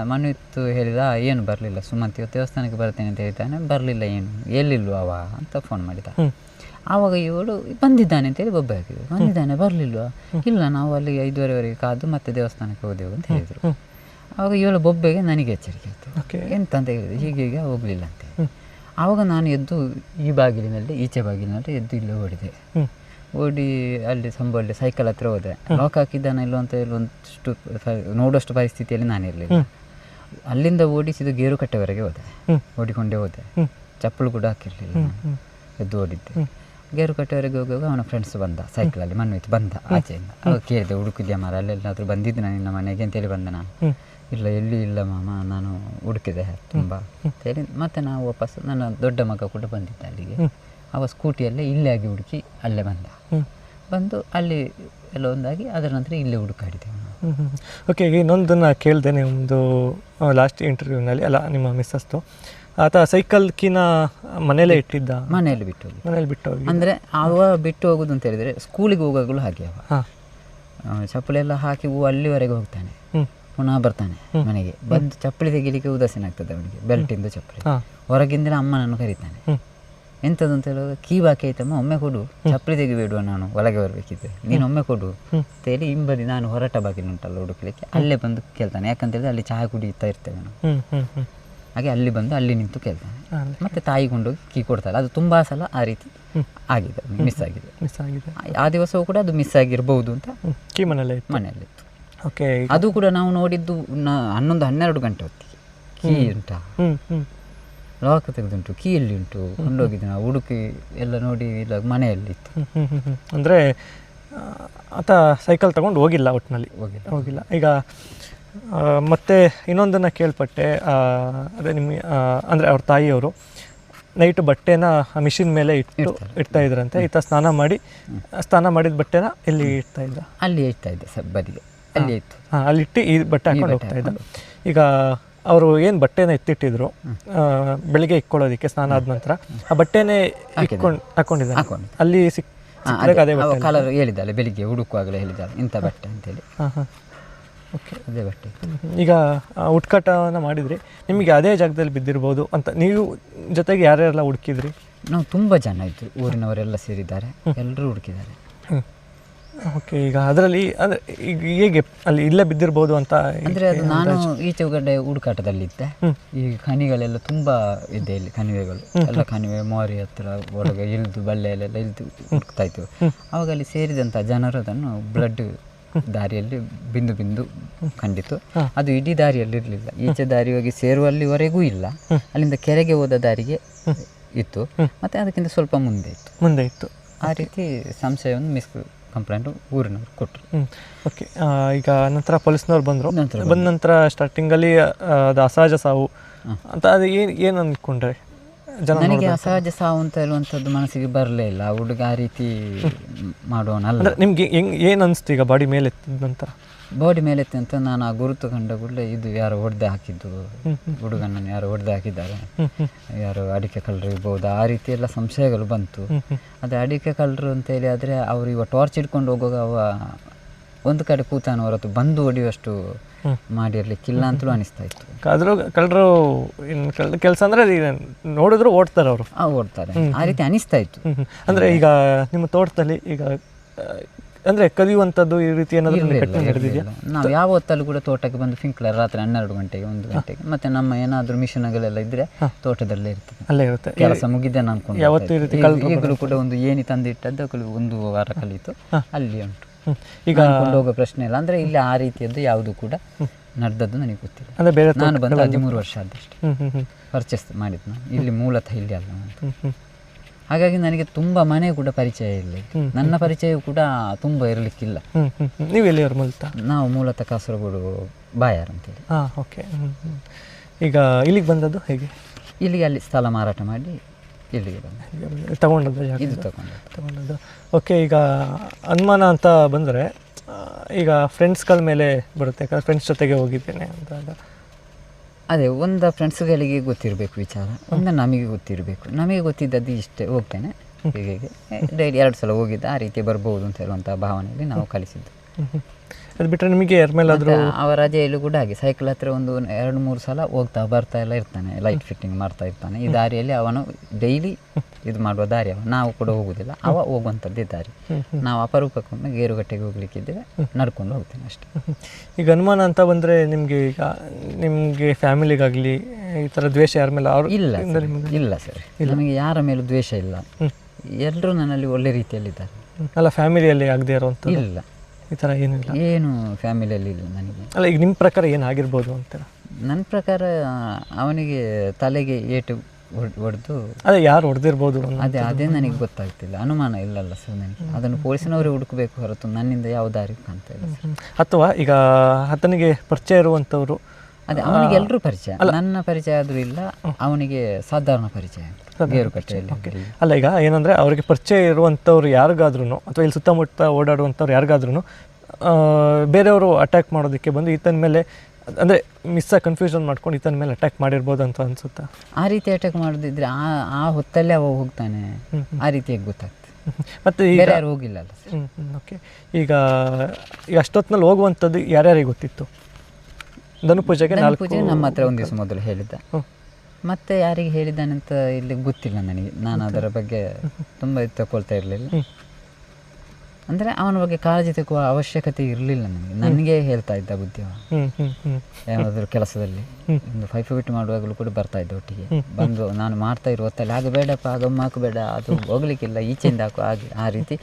ಮನುವಿತ್ತು ಹೇಳಿದ ಏನು ಬರಲಿಲ್ಲ ಸುಮಂತ್ ಇವತ್ತು ದೇವಸ್ಥಾನಕ್ಕೆ ಬರ್ತೇನೆ ಅಂತ ಹೇಳ್ತಾನೆ ಬರಲಿಲ್ಲ ಏನು ಎಲ್ಲಿಲ್ವ ಅವ? ಅಂತ ಫೋನ್ ಮಾಡಿದ. ಆವಾಗ ಇವಳು ಬಂದಿದ್ದಾನೆ ಅಂತೇಳಿ ಬೊಬ್ಬೆ ಹಾಕಿದ್ರು ಬಂದಿದ್ದಾನೆ ಬರಲಿಲ್ವಾ? ಇಲ್ಲ ನಾವು ಅಲ್ಲಿ ಐದುವರೆವರೆಗೆ ಕಾದು ಮತ್ತೆ ದೇವಸ್ಥಾನಕ್ಕೆ ಹೋದೆವು ಅಂತ ಹೇಳಿದರು. ಆವಾಗ ಇವಳ ಬೊಬ್ಬೆಗೆ ನನಗೆ ಎಚ್ಚರಿಕೆ ಆಯಿತು ಎಂತ ಅಂತ ಹೇಳಿದ್ರು? ಹೀಗೆ ಹೀಗೆ ಹೋಗಲಿಲ್ಲ ಅಂತ. ಆವಾಗ ನಾನು ಎದ್ದು ಈ ಬಾಗಿಲಿನಲ್ಲಿ ಈಚೆ ಬಾಗಿಲಿನಲ್ಲಿ ಎದ್ದು ಇಲ್ಲೇ ಓಡಿದೆ. ಓಡಿ ಅಲ್ಲಿ ಸಂಬಳ್ಳಿ ಸೈಕಲ್ ಹತ್ರ ಹೋದೆ. ಲಾಕ್ ಹಾಕಿದ್ದಾನೆ ಇಲ್ಲ ಅಂತ ಹೇಳಿ ಒಂದಷ್ಟು ನೋಡೋಷ್ಟು ನೋಡುವಷ್ಟು ಪರಿಸ್ಥಿತಿಯಲ್ಲಿ ನಾನಿರಲಿಲ್ಲ ಅಲ್ಲಿಂದ ಓಡಿಸಿದ ಗೇರುಕಟ್ಟೆವರೆಗೆ ಹೋದೆ. ಓಡಿಕೊಂಡೇ ಹೋದೆ. ಚಪ್ಪಲು ಕೂಡ ಹಾಕಿರಲಿಲ್ಲ ಎದ್ದು ಓಡಿದ್ದೆ. ಗೇರುಕಟ್ಟೆವರೆಗೆ ಹೋಗುವಾಗ ಅವನ ಫ್ರೆಂಡ್ಸ್ ಬಂದ ಸೈಕಲಲ್ಲಿ ಮನ್ವಿತ್ ಬಂದ ಆಚೆಯಿಂದ ಅವಾಗ ಕೇಳಿದೆ ಹುಡುಕಿದ್ಯಾ ಮರ ಅಲ್ಲೆಲ್ಲಾದರೂ ಬಂದಿದ್ದು ನಿನ್ನ ಮನೆಗೆ? ಅಂತೇಳಿ ಬಂದೆ ನಾನು. ಇಲ್ಲ ಎಲ್ಲಿ ಇಲ್ಲ ಮಾಮ ನಾನು ಹುಡುಕಿದೆ ತುಂಬ. ಅಂತೇಳಿ ಮತ್ತೆ ನಾವು ವಾಪಸ್ ನನ್ನ ದೊಡ್ಡ ಮಗ ಕೂಡ ಬಂದಿದ್ದ ಅಲ್ಲಿಗೆ. ಅವ ಸ್ಕೂಟಿಯಲ್ಲೇ ಇಲ್ಲೇ ಆಗಿ ಹುಡುಕಿ ಅಲ್ಲೇ ಬಂದ. ಬಂದು ಅಲ್ಲಿ ಎಲ್ಲ ಒಂದಾಗಿ ಅದರ ನಂತರ ಇಲ್ಲೇ ಹುಡುಕಾಡಿದೆವು ನಾವು ಓಕೆ ಈಗ ಇನ್ನೊಂದನ್ನು ಕೇಳಿದೆ ನಿಮ್ಮದು ಲಾಸ್ಟ್ ಇಂಟರ್ವ್ಯೂನಲ್ಲಿ ಅಲ್ಲ ನಿಮ್ಮ ಮಿಸ್ಸಸ್ದು. ಆತ ಸೈಕಲ್ ಕಿನ ಮನೇಲೆ ಇಟ್ಟಿದ್ದ. ಮನೆಯಲ್ಲಿ ಬಿಟ್ಟು ಹೋಗಿ ಮನೇಲಿ ಬಿಟ್ಟು ಹೋಗಿ ಅಂದರೆ ಅವ ಬಿಟ್ಟು ಹೋಗುದು ಅಂತ ಹೇಳಿದ್ರೆ ಸ್ಕೂಲಿಗೆ ಹೋಗಾಗಲೂ ಹಾಗೆ ಅವ. ಚಪ್ಪಲಿ ಎಲ್ಲ ಹಾಕಿ ಹೂ ಅಲ್ಲಿವರೆಗೆ ಹೋಗ್ತಾನೆ. ಪುನಃ ಬರ್ತಾನೆ ಮನೆಗೆ. ಬಂದು ಚಪ್ಪಲಿ ತೆಗಿಲಿಕ್ಕೆ ಉದಾಸೀನ ಆಗ್ತದೆ ಅವನಿಗೆ ಬೆಲ್ಟಿಂದ ಚಪ್ಪಲಿ. ಹೊರಗಿಂದ ಅಮ್ಮನನ್ನು ಕರೀತಾನೆ. ಎಂಥದ್ದು ಅಂತ ಹೇಳುವಾಗ ಕೀ ಬಾಕಿ ಆಯ್ತಮ್ಮ ಒಮ್ಮೆ ಕೊಡು. ಚಪ್ಪಲಿ ತೆಗಿಬೇಡುವ ನಾನು ಒಳಗೆ ಬರಬೇಕಿದ್ದೆ ನೀನು ಒಮ್ಮೆ ಕೊಡು. ಅಂತೇಳಿ ಹಿಂಬದಿ ನಾನು ಹೊರಟ ಬಾಗಿಲು ಉಂಟಲ್ಲ ಹುಡುಕ್ಲಿಕ್ಕೆ. ಅಲ್ಲೇ ಬಂದು ಕೇಳ್ತಾನೆ. ಯಾಕಂತ ಹೇಳಿದ್ರೆ ಅಲ್ಲಿ ಚಹಾ ಕುಡಿಯುತ್ತಾ ಇರ್ತೇವೆ ನಾನು ಹಾಗೆ ಅಲ್ಲಿ ಬಂದು ಅಲ್ಲಿ ನಿಂತು ಕೇಳ್ತಾನೆ. ಮತ್ತೆ ತಾಯಿ ಕೊಂಡೋಗಿ ಕೀ ಕೊಡ್ತಾಳೆ. ಅದು ತುಂಬ ಸಲ ಆ ರೀತಿ ಆಗಿದೆ ಮಿಸ್ ಆಗಿದೆ. ಮಿಸ್ ಆಗಿದೆ. ಆ- ದಿವಸವೂ ಕೂಡ ಅದು ಮಿಸ್ ಆಗಿರಬಹುದು ಅಂತ ಕೀ ಮನೆಯಲ್ಲೇ ಇತ್ತು. ಮನೆಯಲ್ಲಿತ್ತು. ಓಕೆ ಅದು ಕೂಡ ನಾವು ನೋಡಿದ್ದು ಹನ್ನೊಂದು ಹನ್ನೆರಡು ಗಂಟೆ ಹೊತ್ತಿಗೆ. ಕೀ ಉಂಟಾ. ಲಾಕ್ ತೆಗೆದುಂಟು ಕೀ ಎಲ್ಲಿ ಉಂಟು? ಕೊಂಡೋಗಿದ್ದು ನಾವು ಹುಡುಕಿ ಎಲ್ಲ ನೋಡಿ ಇಲ್ಲ ಮನೆಯಲ್ಲಿ ಇತ್ತು ಹ್ಞೂ ಹ್ಞೂ ಹ್ಞೂ ಹ್ಞೂ ಅಂದರೆ ಆತ ಸೈಕಲ್ ತಗೊಂಡು ಹೋಗಿಲ್ಲ ಒಟ್ಟಿನಲ್ಲಿ ಹೋಗಿಲ್ಲ. ಹೋಗಿಲ್ಲ. ಈಗ ಮತ್ತೆ ಇನ್ನೊಂದನ್ನು ಕೇಳ್ಪಟ್ಟೆ ಅದೇ ನಿಮ್ಮ ಅಂದರೆ ಅವ್ರ ತಾಯಿಯವರು ನೈಟ್ ಬಟ್ಟೆನ ಮಿಷಿನ್ ಮೇಲೆ ಇಟ್ಟು ಇಡ್ತಾ ಇದ್ರಂತೆ. ಈತ ಸ್ನಾನ ಮಾಡಿ ಸ್ನಾನ ಮಾಡಿದ ಬಟ್ಟೆನ ಎಲ್ಲಿ ಇಡ್ತಾ ಇದ್ದ. ಅಲ್ಲಿ ಇಡ್ತಾ ಇದ್ದೆ ಸರ್ ಬದಿಗೆ. ಅಲ್ಲಿ ಇತ್ತು. ಹಾಂ ಅಲ್ಲಿಟ್ಟು ಈ ಬಟ್ಟೆ ಹಾಕೊಂಡು ಹೋಗ್ತಾ ಇದ್ದ. ಈಗ ಅವರು ಏನು ಬಟ್ಟೆನ ಎತ್ತಿಟ್ಟಿದ್ರು ಬೆಳಿಗ್ಗೆ ಇಕ್ಕೊಳ್ಳೋದಕ್ಕೆ ಸ್ನಾನ ಆದ ನಂತರ ಆ ಬಟ್ಟೆನೇ ಇಟ್ಕೊಂಡು ಹಾಕೊಂಡಿದ್ದಾರೆ. ಅಲ್ಲಿ ಸಿಕ್ ಅದೇ. ಕಲರ್ ಹೇಳಿದ್ದಾಳೆ ಬೆಳಿಗ್ಗೆ ಹುಡುಕುವಾಗಲೇ ಹೇಳಿದ್ದಾಳೆ ಇಂಥ ಬಟ್ಟೆ ಅಂತೇಳಿ. ಹಾಂ ಹಾಂ. ಓಕೆ ಅದೇ ಬಟ್ಟೆ. ಈಗ ಆ, ಮಾಡಿದರೆ ಮಾಡಿದ್ರಿ. ನಿಮಗೆ ಅದೇ ಜಾಗದಲ್ಲಿ ಬಿದ್ದಿರ್ಬೋದು ಅಂತ ನೀವು ಜೊತೆಗೆ ಯಾರ್ಯಾರೆಲ್ಲ ಹುಡುಕಿದ್ರಿ? ನಾವು ತುಂಬ ಜನ ಇದ್ದು ಊರಿನವರೆಲ್ಲ ಸೇರಿದ್ದಾರೆ. ಎಲ್ಲರೂ ಹುಡುಕಿದ್ದಾರೆ. ಓಕೆ ಈಗ ಅದರಲ್ಲಿ ಅಂದರೆ ಈಗ ಹೇಗೆ ಅಲ್ಲಿ ಇಲ್ಲೇ ಬಿದ್ದಿರ್ಬೋದು ಅಂತ ಅಂದರೆ ಅದು ನಾನು ಈಚೆ ಗಡ್ಡೆ ಹುಡುಕಾಟದಲ್ಲಿದ್ದೆ. ಈ ಖನಿಗಳೆಲ್ಲ ತುಂಬ ಇದೆ ಇಲ್ಲಿ ಕಣಿವೆಗಳು ಎಲ್ಲ ಖನಿವೆ ಮೋರಿ ಹತ್ರ ಒಳಗೆ ಇಳಿದು ಬಳ್ಳೆಯಲ್ಲೆಲ್ಲ ಇಳಿದು ಹುಡುಕ್ತಾ ಇತ್ತು ಅವಾಗ ಅಲ್ಲಿ ಸೇರಿದಂಥ ಜನರು ಅದನ್ನು ಬ್ಲಡ್ ದಾರಿಯಲ್ಲಿ ಬಿಂದು ಬಿಂದು ಕಂಡಿತು. ಅದು ಇಡೀ ದಾರಿಯಲ್ಲಿ ಇರಲಿಲ್ಲ. ಈಚೆ ದಾರಿ ಹೋಗಿ ಸೇರುವಲ್ಲಿವರೆಗೂ ಇಲ್ಲ. ಅಲ್ಲಿಂದ ಕೆರೆಗೆ ಹೋದ ದಾರಿಗೆ ಇತ್ತು. ಮತ್ತೆ ಅದಕ್ಕಿಂತ ಸ್ವಲ್ಪ ಮುಂದೆ ಇತ್ತು. ಮುಂದೆ ಇತ್ತು. ಆ ರೀತಿ ಸಂಶಯವನ್ನು ಮಿಸ್ ಕಂಪ್ಲೇಂಟ್ ಊರಿನವರು ಕೊಟ್ಟರು ಓಕೆ. ಈಗ ನಂತರ ಪೊಲೀಸ್ನವ್ರು ಬಂದರು. ಬಂದ ನಂತರ ಸ್ಟಾರ್ಟಿಂಗಲ್ಲಿ ಅದು ಅಸಹಜ ಸಾವು. ಅಂತ ಅದು ಏನು ಏನು ಅಂದ್ಕೊಂಡ್ರೆ ಜನ ನನಗೆ ಅಸಹಜ ಸಾವು ಅಂತ ಹೇಳುವಂಥದ್ದು ಮನಸ್ಸಿಗೆ ಬರಲೇ ಇಲ್ಲ. ಆ ಹುಡುಗ ಆ ರೀತಿ ಮಾಡೋನಲ್ಲ ಅಂದರೆ ನಿಮ್ಗೆ ಹೆಂಗ್ ಏನು ಅನಿಸ್ತು ಈಗ ಬಾಡಿ ಮೇಲೆ ಎತ್ತಿದ ನಂತರ? ಬಾಡಿ ಮೇಲೆ ಎತ್ತಿ ಅಂತ ನಾನು ಆ ಗುರುತು ಕಂಡ ಕೂಡಲೇ ಇದು ಯಾರು ಹೊಡೆದು ಹಾಕಿದ್ದು. ಹುಡುಗನನ್ನು ಯಾರು ಹೊಡೆದು ಹಾಕಿದ್ದಾರೆ. ಯಾರು ಅಡಿಕೆ ಕಳ್ಳರು ಇರ್ಬೋದು. ಆ ರೀತಿ ಎಲ್ಲ ಸಂಶಯಗಳು ಬಂತು. ಅದೇ ಅಡಿಕೆ ಕಳ್ಳರು ಅಂತೇಳಿ ಆದರೆ ಅವರು ಇವ ಟಾರ್ಚ್ ಇಟ್ಕೊಂಡು ಹೋಗುವಾಗ ಅವ ಒಂದು ಕಡೆ ಕೂತಾನ ಹೊರತು ಬಂದು ಹೊಡೆಯುವಷ್ಟು ಮಾಡಿರ್ಲಿಕ್ಕಿಲ್ಲ ಅಂತಲೂ ಅನಿಸ್ತಾ ಇತ್ತು. ಆದರೂ ಕಳ್ಳರು ಕೆಲಸ ಅಂದರೆ ನೋಡಿದ್ರು ಓಡ್ತಾರೆ ಅವರು. ಆ ಓಡ್ತಾರೆ. ಆ ರೀತಿ ಅನಿಸ್ತಾ ಇತ್ತು. ಅಂದ್ರೆ ಈಗ ನಿಮ್ಮ ತೋಟದಲ್ಲಿ ಈಗ ಅಂದ್ರೆ ಕಲಿಯುವಂಥದ್ದು ಈ ರೀತಿ. ನಾವು ಯಾವ ಹೊತ್ತಲ್ಲೂ ಕೂಡ ತೋಟಕ್ಕೆ ಬಂದು ಫಿಂಕ್ಲರ್ ರಾತ್ರಿ ಹನ್ನೆರಡು ಗಂಟೆಗೆ ಒಂದು ಗಂಟೆಗೆ. ಮತ್ತೆ ನಮ್ಮ ಏನಾದರೂ ಮಿಷನ್ಗಳೆಲ್ಲ ಇದ್ರೆ ತೋಟದಲ್ಲೇ ಇರ್ತದೆ. ಅಲ್ಲೇ ಇರುತ್ತೆ. ಕೆಲಸ ರೀತಿ ಈಗ- ಈಗಲೂ ಕೂಡ ಒಂದು ಏನಿ ತಂದಿಟ್ಟದ್ದು ಒಂದು ವಾರ ಕಲಿತು. ಅಲ್ಲಿ ಉಂಟು. ಈಗ ಹೋಗೋ ಪ್ರಶ್ನೆ ಇಲ್ಲ. ಅಂದ್ರೆ ಇಲ್ಲಿ ಆ ರೀತಿಯದ್ದು ಯಾವುದು ಕೂಡ ನಡೆದದ್ದು ನನಗೆ ಗೊತ್ತಿಲ್ಲ. ಅಂದರೆ ಬೇರೆ ನಾನು ಬಂದು ಹದಿಮೂರು ವರ್ಷ ಆದಷ್ಟೇ. ಪರ್ಚೇಸ್ ಮಾಡಿದ್ದು ನಾನು. ಇಲ್ಲಿ ಮೂಲತಃ ಇಲ್ಲಿ ಅಲ್ಲ ಹಾಗಾಗಿ ನನಗೆ ತುಂಬ ಮನೆ ಕೂಡ ಪರಿಚಯ ಇಲ್ಲ ನನ್ನ ಪರಿಚಯ ಕೂಡ ತುಂಬ ಇರಲಿಕ್ಕಿಲ್ಲ. ನೀವು ಎಲ್ಲಿಯವ್ರು ಮೂಲತ? ನಾವು ಮೂಲತಃ ಕಾಸರಗೋಡು ಬಾಯಾರ್ ಅಂತೇಳಿ ಹಾಂ ಓಕೆ. ಈಗ ಇಲ್ಲಿಗೆ ಬಂದದ್ದು ಹೇಗೆ? ಇಲ್ಲಿಗೆ ಅಲ್ಲಿ ಸ್ಥಳ ಮಾರಾಟ ಮಾಡಿ ಇಲ್ಲಿಗೆ ಬಂದು ತಗೊಂಡದ್ದು ಇದು ತಗೊಂಡು ತಗೊಂಡದ್ದು. ಓಕೆ ಈಗ ಅನುಮಾನ ಅಂತ ಬಂದರೆ ಈಗ ಫ್ರೆಂಡ್ಸ್ಗಳ ಮೇಲೆ ಬರುತ್ತೆ ಯಾಕಂದ್ರೆ ಫ್ರೆಂಡ್ಸ್ ಜೊತೆಗೆ ಹೋಗಿದ್ದೇನೆ ಅಂದಾಗ ಅದೇ ಒಂದು ಫ್ರೆಂಡ್ಸ್ಗಳಿಗೆ ಗೊತ್ತಿರಬೇಕು ವಿಚಾರ ಒಂದು ನಮಗೆ ಗೊತ್ತಿರಬೇಕು. ನಮಗೆ ಗೊತ್ತಿದ್ದದ್ದು ಇಷ್ಟೇ ಹೋಗ್ತೇನೆ. ಹೀಗೆ ಡೈಲಿ ಎರಡು ಸಲ ಹೋಗಿದ್ದ ಆ ರೀತಿ ಬರ್ಬೋದು ಅಂತ ಹೇಳುವಂಥ ಭಾವನೆಯಲ್ಲಿ ನಾವು ಕಲಿಸಿದ್ದು. ಅದು ಬಿಟ್ಟರೆ ನಿಮಗೆ ಯಾರ ಮೇಲಾದರೂ ಅವ ರಜೆಯಲ್ಲೂ ಕೂಡ ಹಾಗೆ. ಸೈಕಲ್ ಹತ್ರ ಒಂದು ಎರಡು ಮೂರು ಸಲ ಹೋಗ್ತಾ ಬರ್ತಾ ಎಲ್ಲ ಇರ್ತಾನೆ. ಲೈಟ್ ಫಿಟ್ಟಿಂಗ್ ಮಾಡ್ತಾ ಇರ್ತಾನೆ. ಈ ದಾರಿಯಲ್ಲಿ ಅವನು ಡೈಲಿ ಇದು ಮಾಡುವ ದಾರಿ ಅವ ನಾವು ಕೂಡ ಹೋಗುದಿಲ್ಲ. ಅವ ಹೋಗುವಂಥದ್ದೇ ದಾರಿ. ನಾವು ಅಪರೂಪಕ್ಕೊಮ್ಮೆ ಗೇರುಗಟ್ಟೆಗೆ ಹೋಗ್ಲಿಕ್ಕಿದ್ದೇವೆ. ನಡ್ಕೊಂಡು ಹೋಗ್ತೇನೆ ಅಷ್ಟೇ. ಈಗ ಅನುಮಾನ ಅಂತ ಬಂದರೆ ನಿಮಗೆ ಈಗ ನಿಮಗೆ ಫ್ಯಾಮಿಲಿಗಾಗಲಿ ಈ ಥರ ದ್ವೇಷ ಯಾರ ಮೇಲೆ? ಅವರು ಇಲ್ಲ ಇಲ್ಲ ಸರ್. ನಮಗೆ ಯಾರ ಮೇಲೂ ದ್ವೇಷ ಇಲ್ಲ. ಎಲ್ಲರೂ ನನ್ನಲ್ಲಿ ಒಳ್ಳೆ ರೀತಿಯಲ್ಲಿದ್ದಾರೆ. ಅಲ್ಲ ಫ್ಯಾಮಿಲಿಯಲ್ಲಿ ಆಗದೆ ಇರುವಂಥ ಇಲ್ಲ. ಈ ಥರ ಏನಿಲ್ಲ ಏನು ಫ್ಯಾಮಿಲಿಯಲ್ಲಿ ಇಲ್ಲ ನನಗೆ. ಅಲ್ಲ ಈಗ ನಿಮ್ಮ ಪ್ರಕಾರ ಏನು ಆಗಿರ್ಬೋದು ಅಂತೀರ ನನ್ನ ಪ್ರಕಾರ ಅವನಿಗೆ ತಲೆಗೆ ಏಟು ಹೊಡೆದು ಅದೇ ಯಾರು ಹೊಡೆದಿರ್ಬೋದು ಅದೇ ಅದೇ ನನಗೆ ಗೊತ್ತಾಗ್ತಿಲ್ಲ. ಅನುಮಾನ ಇಲ್ಲಲ್ಲ ಸರ್ ನನಗೆ. ಅದನ್ನು ಪೊಲೀಸಿನವರೇ ಹುಡುಕಬೇಕು ಹೊರತು ನನ್ನಿಂದ ಯಾವ ದಾರಿ ಕಾಣ್ತಾ ಇಲ್ಲ ಸರ್. ಅಥವಾ ಈಗ ಆತನಿಗೆ ಪರಿಚಯ ಇರುವಂಥವ್ರು ಅದೇ ಅವನಿಗೆ ಎಲ್ಲರೂ ಪರಿಚಯ. ನನ್ನ ಪರಿಚಯ ಆದರೂ ಇಲ್ಲ ಅವನಿಗೆ ಸಾಧಾರಣ ಪರಿಚಯ. ಗೇರುಕಟ್ಟೆಯಲ್ಲಿ. ಅಲ್ಲ ಈಗ ಏನಂದರೆ ಅವರಿಗೆ ಪರಿಚಯ ಇರುವಂಥವ್ರು ಯಾರಿಗಾದ್ರೂ ಅಥವಾ ಇಲ್ಲಿ ಸುತ್ತಮುತ್ತ ಓಡಾಡುವಂಥವ್ರು ಯಾರಿಗಾದ್ರೂ ಬೇರೆಯವರು ಅಟ್ಯಾಕ್ ಮಾಡೋದಕ್ಕೆ ಬಂದು ಈತನ ಮೇಲೆ ಅಂದರೆ ಮಿಸ್ ಕನ್ಫ್ಯೂಷನ್ ಮಾಡ್ಕೊಂಡು ಈತನ ಮೇಲೆ ಅಟ್ಯಾಕ್ ಮಾಡಿರ್ಬೋದು ಅಂತ ಅನ್ಸುತ್ತಾ? ಆ ರೀತಿ ಅಟ್ಯಾಕ್ ಮಾಡೋದಿದ್ರೆ ಆ ಆ ಹೊತ್ತಲ್ಲೇ ಅವ ಹೋಗ್ತಾನೆ. ಆ ರೀತಿಯಾಗಿ ಗೊತ್ತಾಗ್ತದೆ. ಮತ್ತು ಈಗ ಹೋಗಿಲ್ಲ ಓಕೆ ಈಗ ಈಗ ಅಷ್ಟೊತ್ತಿನಲ್ಲಿ ಹೋಗುವಂಥದ್ದು ಯಾರ್ಯಾರಿಗೆ ಗೊತ್ತಿತ್ತು? ಧನು ಪೂಜೆಗೆ ನಾಲ್ಕು ಪೂಜೆ ನಮ್ಮ ಹತ್ರ ಒಂದು ದಿವಸ ಮೊದಲು ಹೇಳಿದ್ದ. ಮತ್ತೆ ಯಾರಿಗೆ ಹೇಳಿದ್ದಾನಂತ ಇಲ್ಲಿ ಗೊತ್ತಿಲ್ಲ ನನಗೆ. ನಾನು ಅದರ ಬಗ್ಗೆ ತುಂಬ ಇದು ತಗೊಳ್ತಾ ಇರಲಿಲ್ಲ. ಅಂದರೆ ಅವನ ಬಗ್ಗೆ ಕಾಳಜಿ ತಗೊಳ್ಳುವ ಅವಶ್ಯಕತೆ ಇರಲಿಲ್ಲ ನನಗೆ. ನನಗೆ ಹೇಳ್ತಾ ಇದ್ದ ಬುದ್ಧಿ ಯಾವುದಾದ್ರು ಕೆಲಸದಲ್ಲಿ. ಒಂದು ಫೈಫ್ ಬಿಟ್ಟು ಮಾಡುವಾಗಲೂ ಕೂಡ ಬರ್ತಾ ಇದ್ದ ಒಟ್ಟಿಗೆ. ಬಂದು ನಾನು ಮಾಡ್ತಾ ಇರುವ ಹೊತ್ತಲ್ಲಿ ಆಗ ಬೇಡಪ್ಪ ಆಗಮ್ಮ ಹಾಕಬೇಡ ಅದು ಹೋಗ್ಲಿಕ್ಕಿಲ್ಲ ಈಚೆಯಿಂದ ಹಾಕು ಹಾಗೆ. ಆ ರೀತಿ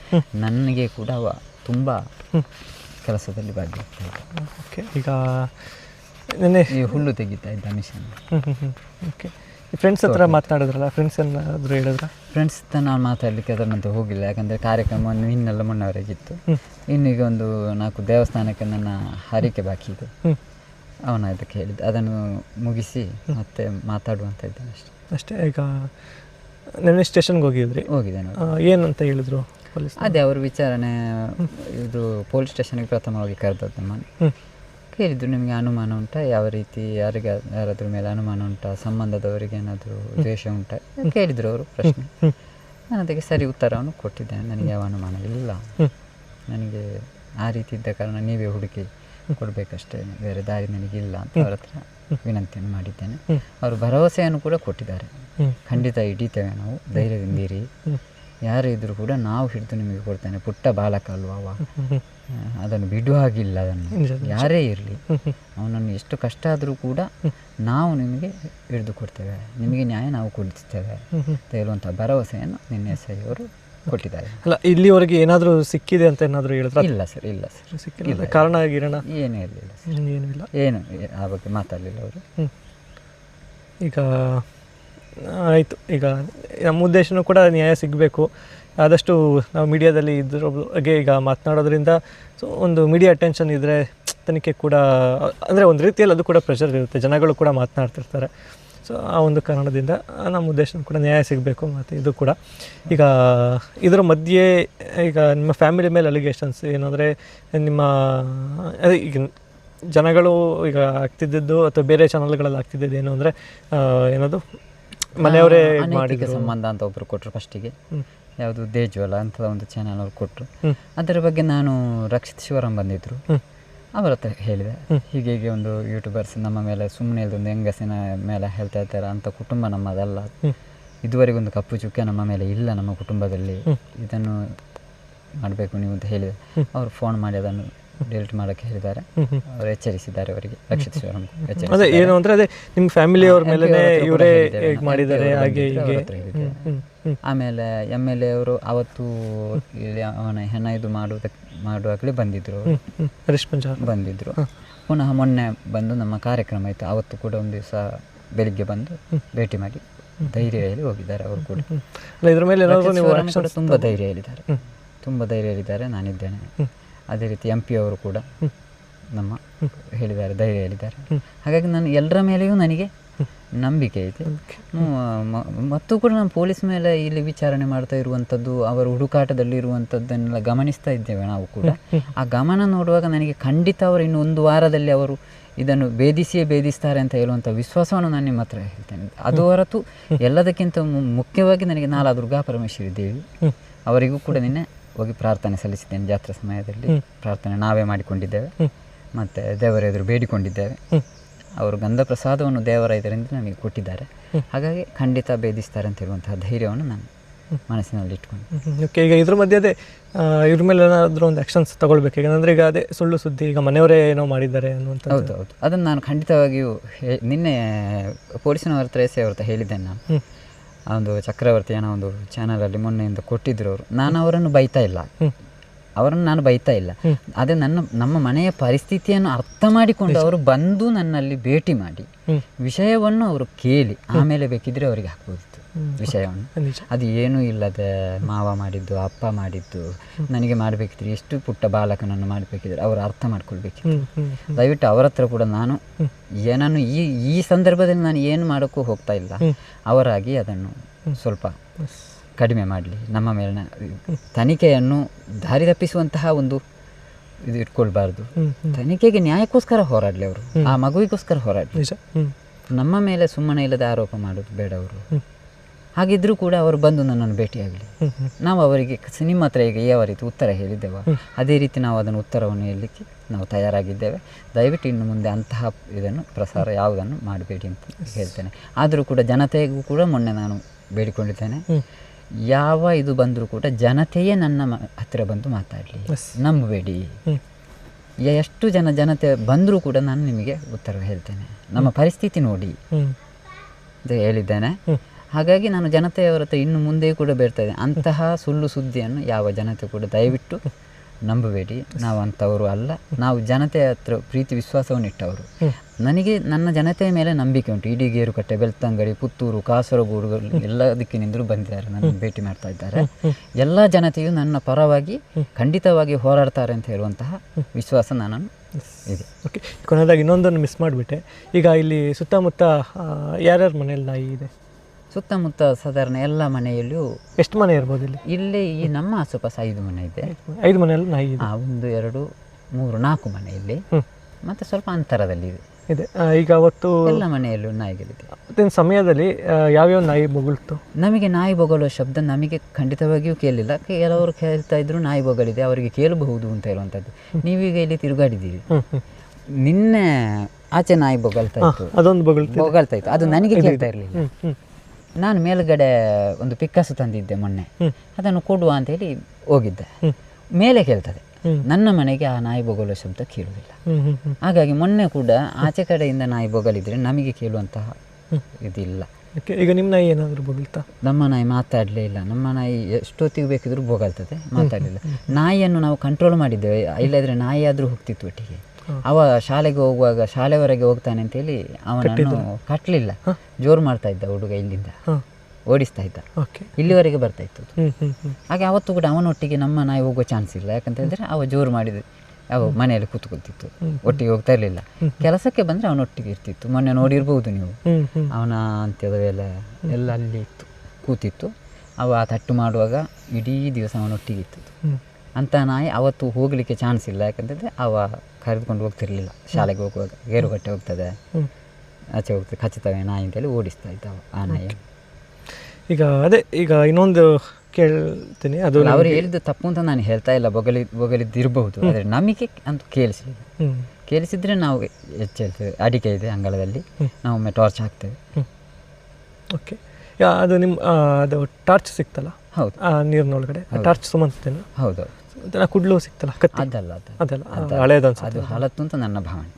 ನನಗೆ ಕೂಡ ಅವ ತುಂಬ ಕೆಲಸದಲ್ಲಿ ಭಾಗಿಯಾಗ್ತಾ ಇದ್ದ. ಓಕೆ ಈಗ ನೆನ್ನೆ. ಈ ಹುಲ್ಲು ತೆಗಿತಾ ಇದ್ದ ಮಿಷನ್. ಓಕೆ ಫ್ರೆಂಡ್ಸ್ ಹತ್ರ ಮಾತನಾಡಿದ್ರಲ್ಲ ಫ್ರೆಂಡ್ಸ್ ಏನಾದರೂ ಹೇಳಿದ್ರ? ಫ್ರೆಂಡ್ಸ್ ಹತ್ರ ನಾನು ಮಾತಾಡಲಿಕ್ಕೆ ಅದರಂತೆ ಹೋಗಿಲ್ಲ ಯಾಕಂದರೆ ಕಾರ್ಯಕ್ರಮ ಒಂದು ಇನ್ನೆಲ್ಲ ಮುನ್ನವರೆಗಿತ್ತು. ಹ್ಮ್. ಇನ್ನು ಈಗ ಒಂದು ನಾಲ್ಕು ದೇವಸ್ಥಾನಕ್ಕೆ ನನ್ನ ಹಾರಿಕೆ ಬಾಕಿ ಇದೆ. ಅವನ ಅದಕ್ಕೆ ಹೇಳಿದ್ದ. ಅದನ್ನು ಮುಗಿಸಿ ಮತ್ತೆ ಮಾತಾಡುವಂತ ಇದ್ದಾನೆ ಅಷ್ಟೇ. ಅಷ್ಟೇ ಈಗ ನೆನ್ನೆ ಸ್ಟೇಷನ್ಗೆ ಹೋಗಿದ್ರಿ? ಹೋಗಿದ್ದೇನೆ ಏನಂತ ಹೇಳಿದ್ರು ಪೊಲೀಸ್ ಅದೇ ಅವರು? ವಿಚಾರಣೆ ಇದು ಪೊಲೀಸ್ ಸ್ಟೇಷನ್ಗೆ ಪ್ರಥಮವಾಗಿ ಕರೆದದ್ದು ನಮ್ಮನ್ನು ಕೇಳಿದ್ರು ನಿಮಗೆ ಅನುಮಾನ ಉಂಟಾ? ಯಾವ ರೀತಿ? ಯಾರಿಗೆ ಯಾರಾದ್ರ ಮೇಲೆ ಅನುಮಾನ ಉಂಟಾ? ಸಂಬಂಧದವರಿಗೆ ಏನಾದರೂ ದ್ವೇಷ ಉಂಟಾ? ಕೇಳಿದ್ರು ಅವರು ಪ್ರಶ್ನೆ. ನಾನು ಅದಕ್ಕೆ ಸರಿ ಉತ್ತರವನ್ನು ಕೊಟ್ಟಿದ್ದೇನೆ. ನನಗೆ ಯಾವ ಅನುಮಾನ ಇಲ್ಲ. ನನಗೆ ಆ ರೀತಿ ಇದ್ದ ಕಾರಣ ನೀವೇ ಹುಡುಕಿ ಕೊಡಬೇಕಷ್ಟೇ. ಬೇರೆ ದಾರಿ ನನಗಿಲ್ಲ ಅಂತ ಅವರ ಹತ್ರ ವಿನಂತಿಯನ್ನು ಮಾಡಿದ್ದೇನೆ. ಅವರು ಭರವಸೆಯನ್ನು ಕೂಡ ಕೊಟ್ಟಿದ್ದಾರೆ. ಖಂಡಿತ ಹಿಡಿತೇವೆ ನಾವು. ಧೈರ್ಯದಿಂದಿರಿ ಯಾರು ಇದ್ರು ಕೂಡ ನಾವು ಹಿಡಿದು ನಿಮಗೆ ಕೊಡ್ತೇನೆ. ಪುಟ್ಟ ಬಾಲಕ ಅಲ್ವಾ ಅದನ್ನು ಬಿಡುವ ಹಾಗಿಲ್ಲ ಅದನ್ನು. ಯಾರೇ ಇರಲಿ. ಅವನನ್ನು ಎಷ್ಟು ಕಷ್ಟ ಆದರೂ ಕೂಡ ನಾವು ನಿಮಗೆ ಹಿಡಿದು ಕೊಡ್ತೇವೆ. ನಿಮಗೆ ನ್ಯಾಯ ನಾವು ಕೊಡಿಸ್ತೇವೆ. ಅಂತ ಹೇಳುವಂಥ ಭರವಸೆಯನ್ನು ನಿನ್ನೆ ಎಸ್ ಐ ಅವರು ಕೊಟ್ಟಿದ್ದಾರೆ. ಅಲ್ಲ ಇಲ್ಲಿವರೆಗೆ ಏನಾದರೂ ಸಿಕ್ಕಿದೆ ಅಂತ ಏನಾದರೂ ಹೇಳಿದ್ರೆ? ಇಲ್ಲ ಸರ್ ಇಲ್ಲ ಸರ್. ಸಿಕ್ಕಿಲ್ಲ. ಕಾರಣ ಆಗಿರೋಣ? ಏನೂ ಇರಲಿಲ್ಲ ಏನೂ ಇಲ್ಲ. ಏನು ಆ ಬಗ್ಗೆ ಮಾತಾಡಲಿಲ್ಲ ಅವರು. ಈಗ ಆಯಿತು. ಈಗ ನಮ್ಮ ಉದ್ದೇಶನೂ ಕೂಡ ನ್ಯಾಯ ಸಿಗಬೇಕು. ಆದಷ್ಟು ನಾವು ಮೀಡಿಯಾದಲ್ಲಿ ಇದ್ರ ಬಗ್ಗೆ ಈಗ ಮಾತನಾಡೋದ್ರಿಂದ ಸೊ ಒಂದು ಮೀಡಿಯಾ ಅಟೆನ್ಷನ್ ಇದ್ದರೆ ತನಿಖೆ ಕೂಡ ಅಂದರೆ ಒಂದು ರೀತಿಯಲ್ಲಿ ಅದು ಕೂಡ ಪ್ರೆಷರ್ ಇರುತ್ತೆ. ಜನಗಳು ಕೂಡ ಮಾತನಾಡ್ತಿರ್ತಾರೆ. ಸೊ ಆ ಒಂದು ಕಾರಣದಿಂದ ನಮ್ಮ ಉದ್ದೇಶ ಕೂಡ ನ್ಯಾಯ ಸಿಗಬೇಕು ಮತ್ತು ಇದು ಕೂಡ. ಈಗ ಇದರ ಮಧ್ಯೆ ಈಗ ನಿಮ್ಮ ಫ್ಯಾಮಿಲಿ ಮೇಲೆ ಅಲಿಗೇಷನ್ಸ್ ಏನಂದರೆ ನಿಮ್ಮ ಅದೇ ಈಗ ಜನಗಳು ಈಗ ಆಗ್ತಿದ್ದದ್ದು ಅಥವಾ ಬೇರೆ ಚಾನಲ್ಗಳಲ್ಲಿ ಆಗ್ತಿದ್ದದ್ದು ಏನು ಅಂದರೆ ಏನದು ಮನೆಯವರೇ ಮಾಡಿದ ಸಂಬಂಧ ಅಂತ ಒಬ್ಬರು ಕೊಟ್ಟರು ಫಸ್ಟಿಗೆ. ಯಾವುದು ದೇಜ್ವಲ ಅಂತ ಒಂದು ಚಾನಲ್ ಅವ್ರು ಕೊಟ್ಟರು. ಅದರ ಬಗ್ಗೆ ನಾನು ರಕ್ಷಿತ್ ಶಿವರಾಮ್ ಬಂದಿದ್ದರು. ಅವರ ಹತ್ರ ಹೇಳಿದೆ. ಹೀಗೆ ಹೀಗೆ ಒಂದು ಯೂಟ್ಯೂಬರ್ಸ್ ನಮ್ಮ ಮೇಲೆ ಸುಮ್ಮನೆ ಒಂದು ಹೆಂಗಸಿನ ಮೇಲೆ ಹೇಳ್ತಾ ಇರ್ತಾರೆ ಅಂಥ ಕುಟುಂಬ ನಮ್ಮದಲ್ಲ. ಇದುವರೆಗೆ ಒಂದು ಕಪ್ಪು ಚುಕ್ಕೆ ನಮ್ಮ ಮೇಲೆ ಇಲ್ಲ ನಮ್ಮ ಕುಟುಂಬದಲ್ಲಿ. ಇದನ್ನು ಮಾಡಬೇಕು ನೀವು ಅಂತ ಹೇಳಿದೆ. ಅವರು ಫೋನ್ ಮಾಡಿ ಅದನ್ನು ಡಿಲೀಟ್ ಮಾಡೋಕ್ಕೆ ಹೇಳಿದ್ದಾರೆ. ಅವರು ಎಚ್ಚರಿಸಿದ್ದಾರೆ ಅವರಿಗೆ ರಕ್ಷಿತ್ ಶಿವರಾಮ್ ಅದೇ ಏನು ಅಂದ್ರೆ ಅದೇ ನಿಮ್ಮ ಫ್ಯಾಮಿಲಿ ಅವ್ರ ಮೇಲೆ ಇವರೇ ಮಾಡಿದ್ದಾರೆ ಹಾಗೆ ಹೀಗೆ. ಆಮೇಲೆ ಎಂ ಎಲ್ ಎ ಅವರು ಅವತ್ತು ಇಲ್ಲಿ ಅವನ ಹೆಣ ಇದು ಮಾಡುವುದಕ್ಕೆ ಮಾಡುವಾಗಲೇ ಬಂದಿದ್ರು ಬಂದಿದ್ರು. ಪುನಃ ಮೊನ್ನೆ ಬಂದು ನಮ್ಮ ಕಾರ್ಯಕ್ರಮ ಇತ್ತು ಅವತ್ತು ಕೂಡ ಒಂದು ದಿವಸ ಬೆಳಿಗ್ಗೆ ಬಂದು ಭೇಟಿ ಮಾಡಿ ಧೈರ್ಯ ಹೇಳಿ ಹೋಗಿದ್ದಾರೆ ಅವರು ಕೂಡ. ಅಲ್ಲ ಇದ್ರ ಮೇಲೆ ತುಂಬ ಧೈರ್ಯ ಹೇಳಿದ್ದಾರೆ. ತುಂಬಾ ಧೈರ್ಯ ಹೇಳಿದ್ದಾರೆ. ನಾನಿದ್ದೇನೆ. ಅದೇ ರೀತಿ ಎಂ ಪಿ ಅವರು ಕೂಡ ನಮ್ಮ ಹೇಳಿದ್ದಾರೆ ಧೈರ್ಯ ಹೇಳಿದ್ದಾರೆ. ಹಾಗಾಗಿ ನಾನು ಎಲ್ಲರ ಮೇಲೆಯೂ ನನಗೆ ನಂಬಿಕೆ ಇದೆ. ಹ್ಮ್, ಮತ್ತು ಕೂಡ ನಾನು ಪೊಲೀಸ್ ಮೇಲೆ ಇಲ್ಲಿ ವಿಚಾರಣೆ ಮಾಡ್ತಾ ಇರುವಂಥದ್ದು ಅವರ ಹುಡುಕಾಟದಲ್ಲಿ ಇರುವಂಥದ್ದನ್ನೆಲ್ಲ ಗಮನಿಸ್ತಾ ಇದ್ದೇವೆ ನಾವು ಕೂಡ. ಆ ಗಮನ ನೋಡುವಾಗ ನನಗೆ ಖಂಡಿತ ಅವರು ಇನ್ನು ಒಂದು ವಾರದಲ್ಲಿ ಅವರು ಇದನ್ನು ಭೇದಿಸಿಯೇ ಭೇದಿಸ್ತಾರೆ ಅಂತ ಹೇಳುವಂಥ ವಿಶ್ವಾಸವನ್ನು ನಾನು ನಿಮ್ಮ ಹತ್ರ ಹೇಳ್ತೇನೆ. ಅದು ಹೊರತು ಎಲ್ಲದಕ್ಕಿಂತ ಮುಖ್ಯವಾಗಿ ನನಗೆ ನಾಲಾ ದುರ್ಗಾ ಪರಮೇಶ್ವರಿ ದೇವಿ ಅವರಿಗೂ ಕೂಡ ನಿನ್ನೆ ಹೋಗಿ ಪ್ರಾರ್ಥನೆ ಸಲ್ಲಿಸಿದ್ದೇನೆ ಜಾತ್ರಾ ಸಮಯದಲ್ಲಿ. ಪ್ರಾರ್ಥನೆ ನಾವೇ ಮಾಡಿಕೊಂಡಿದ್ದೇವೆ. ಮತ್ತು ದೇವರ ಎದುರು ಬೇಡಿಕೊಂಡಿದ್ದೇವೆ. ಅವರು ಗಂಧ ಪ್ರಸಾದವನ್ನು ದೇವರ ಇದರಿಂದ ನಮಗೆ ಕೊಟ್ಟಿದ್ದಾರೆ. ಹಾಗಾಗಿ ಖಂಡಿತ ಭೇದಿಸ್ತಾರೆ ಅಂತ ಹೇಳುವಂತಹ ಧೈರ್ಯವನ್ನು ನಾನು ಮನಸ್ಸಿನಲ್ಲಿ ಇಟ್ಕೊಂಡು. ಓಕೆ ಈಗ ಇದ್ರ ಮಧ್ಯೆ ಅದೇ ಇವ್ರ ಮೇಲೆ ಏನಾದರೂ ಒಂದು ಆ್ಯಕ್ಷನ್ಸ್ ತಗೊಳ್ಬೇಕು. ಯಾಕಂದ್ರೆ ಈಗ ಅದೇ ಸುಳ್ಳು ಸುದ್ದಿ ಈಗ ಮನೆಯವರೇ ಏನೋ ಮಾಡಿದ್ದಾರೆ ಅನ್ನುವಂಥ ಹೌದು ಹೌದು. ಅದನ್ನು ನಾನು ಖಂಡಿತವಾಗಿಯೂ ನಿನ್ನೆ ಪೊಲೀಸಿನವ್ರ ಹತ್ರ ಎಸೆ ಅವ್ರ ಹತ್ರ ಹೇಳಿದ್ದೇನೆ ನಾನು. ಒಂದು ಚಕ್ರವರ್ತಿ ಅನ್ನೋ ಒಂದು ಚಾನಲಲ್ಲಿ ಮೊನ್ನೆಯಿಂದ ಕೊಟ್ಟಿದ್ರು ಅವರು ನಾನು ಅವರನ್ನು ಬೈತಾ ಇಲ್ಲ. ಅವರನ್ನು ನಾನು ಬೈತಾ ಇಲ್ಲ. ಆದರೆ ಅದೇ ನನ್ನ ನಮ್ಮ ಮನೆಯ ಪರಿಸ್ಥಿತಿಯನ್ನು ಅರ್ಥ ಮಾಡಿಕೊಂಡು ಅವರು ಬಂದು ನನ್ನಲ್ಲಿ ಭೇಟಿ ಮಾಡಿ. ವಿಷಯವನ್ನು ಅವರು ಕೇಳಿ ಆಮೇಲೆ ಬೇಕಿದ್ರೆ ಅವರಿಗೆ ಹಾಕ್ಬೋದಿತ್ತು ವಿಷಯವನ್ನು. ಅದು ಏನೂ ಇಲ್ಲದ ಮಾವ ಮಾಡಿದ್ದು ಅಪ್ಪ ಮಾಡಿದ್ದು ನನಗೆ ಮಾಡಬೇಕಿದ್ರೆ ಎಷ್ಟು ಪುಟ್ಟ ಬಾಲಕನನ್ನು ಮಾಡಬೇಕಿದ್ರೆ ಅವರು ಅರ್ಥ ಮಾಡ್ಕೊಳ್ಬೇಕಿತ್ತು. ದಯವಿಟ್ಟು ಅವರ ಹತ್ರ ಕೂಡ ನಾನು ಏನನ್ನು ಈ ಈ ಸಂದರ್ಭದಲ್ಲಿ ನಾನು ಏನು ಮಾಡೋಕ್ಕೂ ಹೋಗ್ತಾ ಇಲ್ಲ. ಅವರಾಗಿ ಅದನ್ನು ಸ್ವಲ್ಪ ಕಡಿಮೆ ಮಾಡಲಿ. ನಮ್ಮ ಮೇಲಿನ ತನಿಖೆಯನ್ನು ದಾರಿ ತಪ್ಪಿಸುವಂತಹ ಒಂದು ಇದು ಇಟ್ಕೊಳ್ಬಾರ್ದು. ತನಿಖೆಗೆ ನ್ಯಾಯಕ್ಕೋಸ್ಕರ ಹೋರಾಡಲಿ ಅವರು. ಆ ಮಗುವಿಗೋಸ್ಕರ ಹೋರಾಡಲಿ. ನಮ್ಮ ಮೇಲೆ ಸುಮ್ಮನೆ ಇಲ್ಲದ ಆರೋಪ ಮಾಡೋದು ಬೇಡ ಅವರು. ಹಾಗಿದ್ರೂ ಕೂಡ ಅವರು ಬಂದು ನನ್ನನ್ನು ಭೇಟಿಯಾಗಲಿ. ನಾವು ಅವರಿಗೆ ಸಿನಿಮಾ ನಿಮ್ಮ ಹತ್ರ ಈಗ ಯಾವ ರೀತಿ ಉತ್ತರ ಹೇಳಿದ್ದೇವೆ. ಅದೇ ರೀತಿ ನಾವು ಅದನ್ನು ಉತ್ತರವನ್ನು ಹೇಳಲಿಕ್ಕೆ ನಾವು ತಯಾರಾಗಿದ್ದೇವೆ. ದಯವಿಟ್ಟು ಇನ್ನು ಮುಂದೆ ಅಂತಹ ಇದನ್ನು ಪ್ರಸಾರ ಯಾವುದನ್ನು ಮಾಡಬೇಡಿ ಅಂತ ಹೇಳ್ತೇನೆ. ಆದರೂ ಕೂಡ ಜನತೆಗೂ ಕೂಡ ಮೊನ್ನೆ ನಾನು ಬೇಡಿಕೊಂಡಿದ್ದೇನೆ. ಯಾವ ಇದು ಬಂದರೂ ಕೂಡ ಜನತೆಯೇ ನನ್ನ ಹತ್ತಿರ ಬಂದು ಮಾತಾಡಲಿ. ನಂಬಬೇಡಿ. ಎಷ್ಟು ಜನ ಜನತೆ ಬಂದರೂ ಕೂಡ ನಾನು ನಿಮಗೆ ಉತ್ತರ ಹೇಳ್ತೇನೆ. ನಮ್ಮ ಪರಿಸ್ಥಿತಿ ನೋಡಿ. ಅಂತ ಹೇಳಿದ್ದೇನೆ. ಹಾಗಾಗಿ ನಾನು ಜನತೆಯವರ ಹತ್ರ ಇನ್ನು ಮುಂದೆಯೂ ಕೂಡ ಬೇಡ್ತಾ ಇದ್ದೇನೆ. ಅಂತಹ ಸುಳ್ಳು ಸುದ್ದಿಯನ್ನು ಯಾವ ಜನತೆ ಕೂಡ ದಯವಿಟ್ಟು ನಂಬಬೇಡಿ. ನಾವು ಅಂಥವರು ಅಲ್ಲ. ನಾವು ಜನತೆಯ ಹತ್ರ ಪ್ರೀತಿ ವಿಶ್ವಾಸವನ್ನು ಇಟ್ಟವರು. ನನಗೆ ನನ್ನ ಜನತೆಯ ಮೇಲೆ ನಂಬಿಕೆ ಉಂಟು. ಇಡೀ ಗೇರುಕಟ್ಟೆ ಬೆಳ್ತಂಗಡಿ ಪುತ್ತೂರು ಕಾಸರಗೋಡು ಎಲ್ಲ ದಿಕ್ಕಿನಿಂದಲೂ ಬಂದಿದ್ದಾರೆ. ನನ್ನ ಭೇಟಿ ಮಾಡ್ತಾ ಇದ್ದಾರೆ. ಎಲ್ಲ ಜನತೆಯು ನನ್ನ ಪರವಾಗಿ ಖಂಡಿತವಾಗಿ ಹೋರಾಡ್ತಾರೆ ಅಂತ ಹೇಳುವಂತಹ ವಿಶ್ವಾಸ ನಾನು ಇದೆ. ಓಕೆ ಕೊನೆಯದಾಗಿ ಇನ್ನೊಂದನ್ನು ಮಿಸ್ ಮಾಡಿಬಿಟ್ಟೆ. ಈಗ ಇಲ್ಲಿ ಸುತ್ತಮುತ್ತ ಯಾರ್ಯಾರ ಮನೆಯಲ್ಲಿ ನಾಯಿ ಇದೆ? ಸುತ್ತಮುತ್ತ ಸಾಧಾರಣ ಎಲ್ಲ ಮನೆಯಲ್ಲೂ ಎಷ್ಟು ಮನೆ ಇರ್ಬೋದು ಇಲ್ಲಿ? ಇಲ್ಲಿ ಈ ನಮ್ಮ ಆಸುಪಾಸು ಐದು ಮನೆ ಇದೆ. ಐದು ಮನೆಯಲ್ಲೂ ನಾಯಿ ಇದೆ. ಆ, ಒಂದು ಎರಡು ಮೂರು ನಾಲ್ಕು ಮನೆ ಇಲ್ಲಿ. ಹ್ಮ್. ಮತ್ತೆ ಸ್ವಲ್ಪ ಅಂತರದಲ್ಲಿ ಇದೆ. ಇದೆ. ಈಗ ಅವತ್ತು ಎಲ್ಲ ಮನೆಯಲ್ಲೂ ನಾಯಿಗಳಿದೆ. ಅವತ್ತಿನ ಸಮಯದಲ್ಲಿ ಆ, ಯಾವ್ಯಾವ ನಾಯಿ ಬೊಗಳ್ತು? ನಮಗೆ ನಾಯಿ ಬೊಗಳುವ ಶಬ್ದ ನಮಗೆ ಖಂಡಿತವಾಗಿಯೂ ಕೇಳಿಲ್ಲ. ಕೆಲವರು ಕೇಳ್ತಾ ಇದ್ರು ನಾಯಿ ಬೊಗಳಿದೆ ಅವರಿಗೆ ಕೇಳಬಹುದು ಅಂತ ಹೇಳುವಂಥದ್ದು. ನೀವೀಗ ಇಲ್ಲಿ ತಿರುಗಾಡಿದ್ದೀರಿ. ಹ್ಮ್ ಹ್ಮ್. ನಿನ್ನೆ ಆಚೆ ನಾಯಿ ಬೊಗಳ್ತಾ ಇತ್ತು. ಅದೊಂದು ಬೊಗಳ್ತು ಬೊಗಳ್ತಾ ಇತ್ತು. ಅದು ನನಗೆ ಕೇಳ್ತಾ ಇರಲಿಲ್ಲ. ಹ್ಮ್ ಹ್ಮ್. ನಾನು ಮೇಲ್ಗಡೆ ಒಂದು ಪಿಕ್ಕಾಸು ತಂದಿದ್ದೆ ಮೊನ್ನೆ. ಅದನ್ನು ಕೊಡುವ ಅಂತ ಹೇಳಿ ಹೋಗಿದ್ದೆ. ಮೇಲೆ ಕೇಳ್ತದೆ. ನನ್ನ ಮನೆಗೆ ಆ ನಾಯಿ ಬೊಗಳುವ ಶಬ್ದ ಕೇಳುವುದಿಲ್ಲ. ಹಾಗಾಗಿ ಮೊನ್ನೆ ಕೂಡ ಆಚೆ ಕಡೆಯಿಂದ ನಾಯಿ ಬೊಗಲಿದ್ರೆ ನಮಗೆ ಕೇಳುವಂತಹ ಇದಿಲ್ಲ. ಈಗ ನಿಮ್ಮ ನಾಯಿ ಏನಾದರೂ ಬೊಗಳ್ತಾ? ನಮ್ಮ ನಾಯಿ ಮಾತಾಡಲೇ ಇಲ್ಲ. ನಮ್ಮ ನಾಯಿ ಎಷ್ಟೊತ್ತಿಗೆ ಬೇಕಿದ್ರೂ ಬೊಗಳ್ತದೆ ಮಾತಾಡಲಿಲ್ಲ. ನಾಯಿಯನ್ನು ನಾವು ಕಂಟ್ರೋಲ್ ಮಾಡಿದ್ದೇವೆ. ಇಲ್ಲದ್ರೆ ನಾಯಿ ಆದರೂ ಹೋಗ್ತಿತ್ತು ಒಟ್ಟಿಗೆ. ಅವ ಶಾಲೆಗೆ ಹೋಗುವಾಗ ಶಾಲೆವರೆಗೆ ಹೋಗ್ತಾನೆ ಅಂತೇಳಿ ಅವನನ್ನು ಕಟ್ಟಲಿಲ್ಲ. ಜೋರು ಮಾಡ್ತಾ ಇದ್ದ ಹುಡುಗ ಇಲ್ಲಿಂದ. ಓಡಿಸ್ತಾ ಇದ್ದ. ಇಲ್ಲಿವರೆಗೆ ಬರ್ತಾ ಇತ್ತು ಹಾಗೆ ಅವತ್ತು ಕೂಡ ಅವನೊಟ್ಟಿಗೆ ನಮ್ಮ ನಾಯಿ ಹೋಗುವ ಚಾನ್ಸ್ ಇಲ್ಲ. ಯಾಕಂತ ಹೇಳಿದ್ರೆ ಅವ ಜೋರು ಮಾಡಿದ. ಅವ ಮನೆಯಲ್ಲಿ ಕೂತ್ಕೊಳ್ತಿತ್ತು. ಒಟ್ಟಿಗೆ ಹೋಗ್ತಾ ಇರಲಿಲ್ಲ. ಕೆಲಸಕ್ಕೆ ಬಂದ್ರೆ ಅವನೊಟ್ಟಿಗೆ ಇರ್ತಿತ್ತು. ಮೊನ್ನೆ ನೋಡಿರ್ಬಹುದು ನೀವು. ಅವನ ಅಂತ್ಯದವೆಲ್ಲ ಎಲ್ಲ ಅಲ್ಲಿ ಇತ್ತು. ಕೂತಿತ್ತು. ಅವ ಆ ತಟ್ಟು ಮಾಡುವಾಗ ಇಡೀ ದಿವಸ ಅವನೊಟ್ಟಿಗೆ ಇತ್ತು ಅಂತ ನಾಯಿ ಅವತ್ತು ಹೋಗಲಿಕ್ಕೆ ಚಾನ್ಸ್ ಇಲ್ಲ. ಯಾಕಂತಂದರೆ ಅವ ಕರೆದುಕೊಂಡು ಹೋಗ್ತಿರ್ಲಿಲ್ಲ. ಶಾಲೆಗೆ ಹೋಗುವಾಗ ಗೇರುಗಟ್ಟೆ ಹೋಗ್ತದೆ. ಆಚೆ ಹೋಗ್ತದೆ. ಖಚಿತವೇ ನಾಯಿ ಅಂತೇಳಿ ಓಡಿಸ್ತಾ ಇದ್ದ ಅವ ಆ ನಾಯಿ. ಈಗ ಅದೇ ಈಗ ಇನ್ನೊಂದು ಕೇಳ್ತೀನಿ. ಅದು ಅವರು ಹೇಳಿದ್ದು ತಪ್ಪು ಅಂತ ನಾನು ಹೇಳ್ತಾ ಇಲ್ಲ. ಬೊಗಲಿ ಬೊಗಲಿದ್ದಿರಬಹುದು. ಆದರೆ ನಮಗೆ ಅಂತ ಕೇಳಿಸಲಿಲ್ಲ ಹ್ಮ್. ಕೇಳಿಸಿದ್ರೆ ನಾವು ಹೆಚ್ಚು ಅಡಿಕೆ ಇದೆ ಅಂಗಳದಲ್ಲಿ. ನಾವು ಒಮ್ಮೆ ಟಾರ್ಚ್ ಹಾಕ್ತೇವೆ. ಓಕೆ ಅದು ನಿಮ್ಮ ಅದು ಟಾರ್ಚ್ ಸಿಕ್ತಲ್ಲ? ಹೌದು. ಆ ನೀರಿನೊಳಗಡೆ. ಟಾರ್ಚ್ ಸುಮಂತ ಹೌದು. ಅದನ್ನ ಕುಡ್ಲು ಸಿಕ್ತಲ್ಲ ಕತ್ತಿ. ಅದಲ್ಲ ಅದಲ್ಲ ಹಳೇದು ಅದು ಹಳತ್ತು ಅಂತ ನನ್ನ ಭಾವನೆ.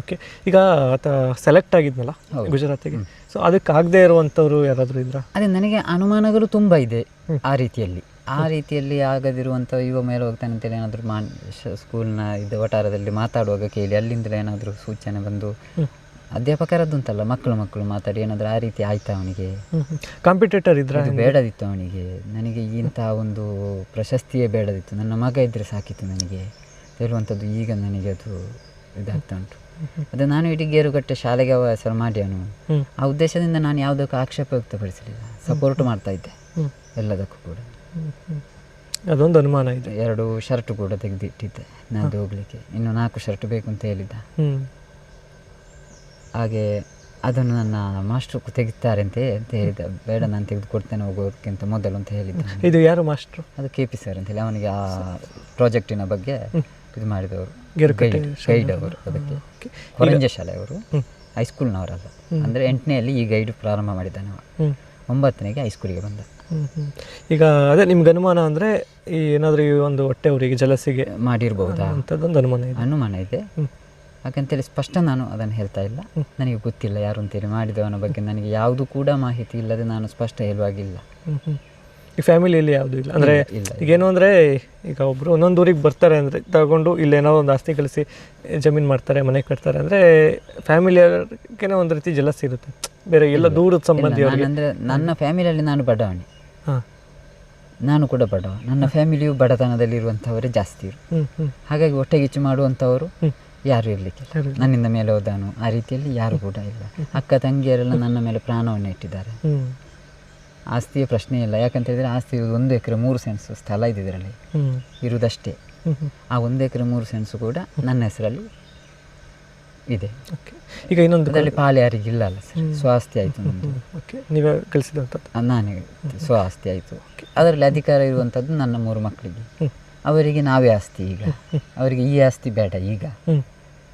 ಓಕೆ ಈಗ ಆತ ಸೆಲೆಕ್ಟ್ ಆಗಿದ್ನಲ್ಲ ಗುಜರಾತಿಗೆ. ಸೊ ಅದಕ್ಕೆ ಆಗದೆ ಇರುವಂಥವ್ರು ಯಾರಾದರೂ ಇದ್ರ? ಅದೇ ನನಗೆ ಅನುಮಾನಗಳು ತುಂಬ ಇದೆ ಆ ರೀತಿಯಲ್ಲಿ. ಆ ರೀತಿಯಲ್ಲಿ ಆಗದಿರುವಂಥ ಯುವ ಮೇಲೆ ಹೋಗ್ತಾನೆ ಅಂತೇಳಿ ಏನಾದರೂ ಮಾ ಸ್ಕೂಲ್ನ ಇದು ವಟಾರದಲ್ಲಿ ಮಾತಾಡುವಾಗ ಕೇಳಿ ಅಲ್ಲಿಂದಲೇ ಏನಾದರೂ ಸೂಚನೆ ಬಂದು ಅಧ್ಯಾಪಕರದ್ದುಂಟಲ್ಲ ಮಕ್ಕಳು ಮಕ್ಕಳು ಮಾತಾಡಿ ಏನಾದರೂ ಆ ರೀತಿ ಆಯ್ತಾ ಅವನಿಗೆ? ಕಾಂಪಿಟೇಟರ್ ಇದ್ರೆ ಇದು ಬೇಡದಿತ್ತು ಅವನಿಗೆ. ನನಗೆ ಇಂಥ ಒಂದು ಪ್ರಶಸ್ತಿಯೇ ಬೇಡದಿತ್ತು. ನನ್ನ ಮಗ ಇದ್ದರೆ ಸಾಕಿತ್ತು ನನಗೆ. ಹೇಳುವಂಥದ್ದು ಈಗ ನನಗೆ ಅದು ಇದಾಗ್ತಾ ಉಂಟು. ಅದೇ ನಾನು ಇಡೀ ಗೇರುಗಟ್ಟೆ ಶಾಲೆಗೆ ಅವಸರ ಹೆಸರು ಮಾಡಿ ಅವನು. ಆ ಉದ್ದೇಶದಿಂದ ನಾನು ಯಾವುದಕ್ಕೂ ಆಕ್ಷೇಪ ವ್ಯಕ್ತಪಡಿಸಲಿಲ್ಲ. ಸಪೋರ್ಟ್ ಮಾಡ್ತಾ ಇದ್ದೆ. ಎಲ್ಲದಕ್ಕೂ ಕೂಡ. ಅದೊಂದು ಅನುಮಾನ ಇದೆ. ಎರಡು ಶರ್ಟ್ ಕೂಡ ತೆಗೆದಿಟ್ಟಿದ್ದೆ. ನಾನು ಹೋಗ್ಲಿಕ್ಕೆ. ಇನ್ನು ನಾಲ್ಕು ಶರ್ಟ್ ಬೇಕು ಅಂತ ಹೇಳಿದ್ದ. ಹಾಗೆ ಅದನ್ನು ನನ್ನ ಮಾಸ್ಟ್ರು ತೆಗಿತಾರೆ ಅಂತ ಹೇಳಿದ ಬೇಡ ನಾನು ತೆಗೆದು ಕೊಡ್ತೇನೆ ಹೋಗೋದಕ್ಕಿಂತ ಮೊದಲು ಅಂತ ಹೇಳಿದ್ದ ಇದು ಯಾರು ಮಾಸ್ಟ್ರು? ಅದು ಕೆ ಪಿ ಸರ್ ಅಂತೇಳಿ ಅವನಿಗೆ ಆ ಪ್ರಾಜೆಕ್ಟಿನ ಬಗ್ಗೆ ಇದು ಮಾಡಿದವರು. ಗೈಡ್ ಅವರು ಅದಕ್ಕೆ. ಹೊರಂಜ ಕೊರಂಜೆ ಶಾಲೆ ಅವರು. ಹೈಸ್ಕೂಲ್ನವರಲ್ಲ. ಅಂದರೆ ಎಂಟನೆಯಲ್ಲಿ ಈ ಗೈಡ್ ಪ್ರಾರಂಭ ಮಾಡಿದ್ದಾನೆ ಒಂಬತ್ತನೇಗೆ ಹೈಸ್ಕೂಲಿಗೆ ಬಂದ. ಈಗ ಅದೇ ನಿಮ್ಗೆ ಅನುಮಾನ ಅಂದರೆ ಈ ಏನಾದರೂ ಈ ಒಂದು ಹೊಟ್ಟೆ ಅವರಿಗೆ ಜಲಸಿಗೆ ಮಾಡಿರ್ಬೋದಾ ಅಂಥದ್ದೊಂದು ಅನುಮಾನ ಇದೆ. ಅನುಮಾನ ಇದೆ. ಹಾಗಂತೇಳಿ ಸ್ಪಷ್ಟ ನಾನು ಅದನ್ನು ಹೇಳ್ತಾ ಇಲ್ಲ. ನನಗೆ ಗೊತ್ತಿಲ್ಲ ಯಾರು ಅಂತೇಳಿ ಮಾಡಿದವನ ಬಗ್ಗೆ. ನನಗೆ ಯಾವುದು ಕೂಡ ಮಾಹಿತಿ ಇಲ್ಲದೆ ನಾನು ಸ್ಪಷ್ಟ ಹೇಳುವಾಗಿಲ್ಲ. ಈ ಫ್ಯಾಮಿಲಿಯಲ್ಲಿ ಯಾವುದು ಇಲ್ಲ? ಅಂದರೆ ಇಲ್ಲ, ಈಗೇನು ಅಂದರೆ ಈಗ ಒಬ್ಬರು ಒಂದೊಂದು ಊರಿಗೆ ಬರ್ತಾರೆ ಅಂದರೆ ತಗೊಂಡು ಇಲ್ಲೇನೋ ಒಂದು ಆಸ್ತಿ ಕಳಿಸಿ ಜಮೀನು ಮಾಡ್ತಾರೆ ಮನೆ ಕಟ್ತಾರೆ. ಅಂದರೆ ಫ್ಯಾಮಿಲಿಯವ್ರಿಗೇನೋ ಒಂದು ರೀತಿ ಜಲಸ್ ಇರುತ್ತೆ. ಬೇರೆ ಎಲ್ಲ ದೂರದ ಸಂಬಂಧಿಯವ್ರಿಗೆ ಅಂದರೆ ನನ್ನ ಫ್ಯಾಮಿಲಿಯಲ್ಲಿ ನಾನು ಬಡವಣೆ ಹಾಂ. ನಾನು ಕೂಡ ಬಡವ. ನನ್ನ ಫ್ಯಾಮಿಲಿಯು ಬಡತನದಲ್ಲಿರುವಂಥವರೇ ಜಾಸ್ತಿ ಇರು. ಹಾಗಾಗಿ ಹೊಟ್ಟೆಗಿಚ್ಚು ಮಾಡುವಂಥವರು. ಯಾರು ಇರಲಿಕ್ಕಿಲ್ಲ. ನನ್ನಿಂದ ಮೇಲೆ ಹೋದಾನು ಆ ರೀತಿಯಲ್ಲಿ ಯಾರು ಕೂಡ ಇಲ್ಲ. ಅಕ್ಕ ತಂಗಿಯರೆಲ್ಲ ನನ್ನ ಮೇಲೆ ಪ್ರಾಣವನ್ನು ಇಟ್ಟಿದ್ದಾರೆ. ಆಸ್ತಿಯ ಪ್ರಶ್ನೆ ಇಲ್ಲ. ಯಾಕಂತ ಹೇಳಿದ್ರೆ ಆಸ್ತಿ ಇರೋದು ಒಂದು ಎಕರೆ ಮೂರು ಸೆನ್ಸು ಸ್ಥಳ ಇದೆ ಇದರಲ್ಲಿ. ಇರುವುದಷ್ಟೇ ಆ ಒಂದು ಎಕರೆ ಮೂರು ಸೆನ್ಸು ಕೂಡ ನನ್ನ ಹೆಸರಲ್ಲಿ ಇದೆ. ಈಗ ಇನ್ನೊಂದು ಅದರಲ್ಲಿ ಪಾಲು ಯಾರಿಗೆ ಇಲ್ಲ ಅಲ್ಲ ಸರ್. ಸ್ವಾಸ್ತಿ ಆಯಿತು ಓಕೆ. ನೀವೇ ಕಳಿಸಿದಂಥದ್ದು ನಾನೇ ಸ್ವ ಆಸ್ತಿ ಆಯಿತು. ಅದರಲ್ಲಿ ಅಧಿಕಾರ ಇರುವಂಥದ್ದು ನನ್ನ ಮೂರು ಮಕ್ಕಳಿಗೆ. ಅವರಿಗೆ ನಾವೇ ಆಸ್ತಿ ಈಗ. ಅವರಿಗೆ ಈ ಆಸ್ತಿ ಬೇಡ ಈಗ.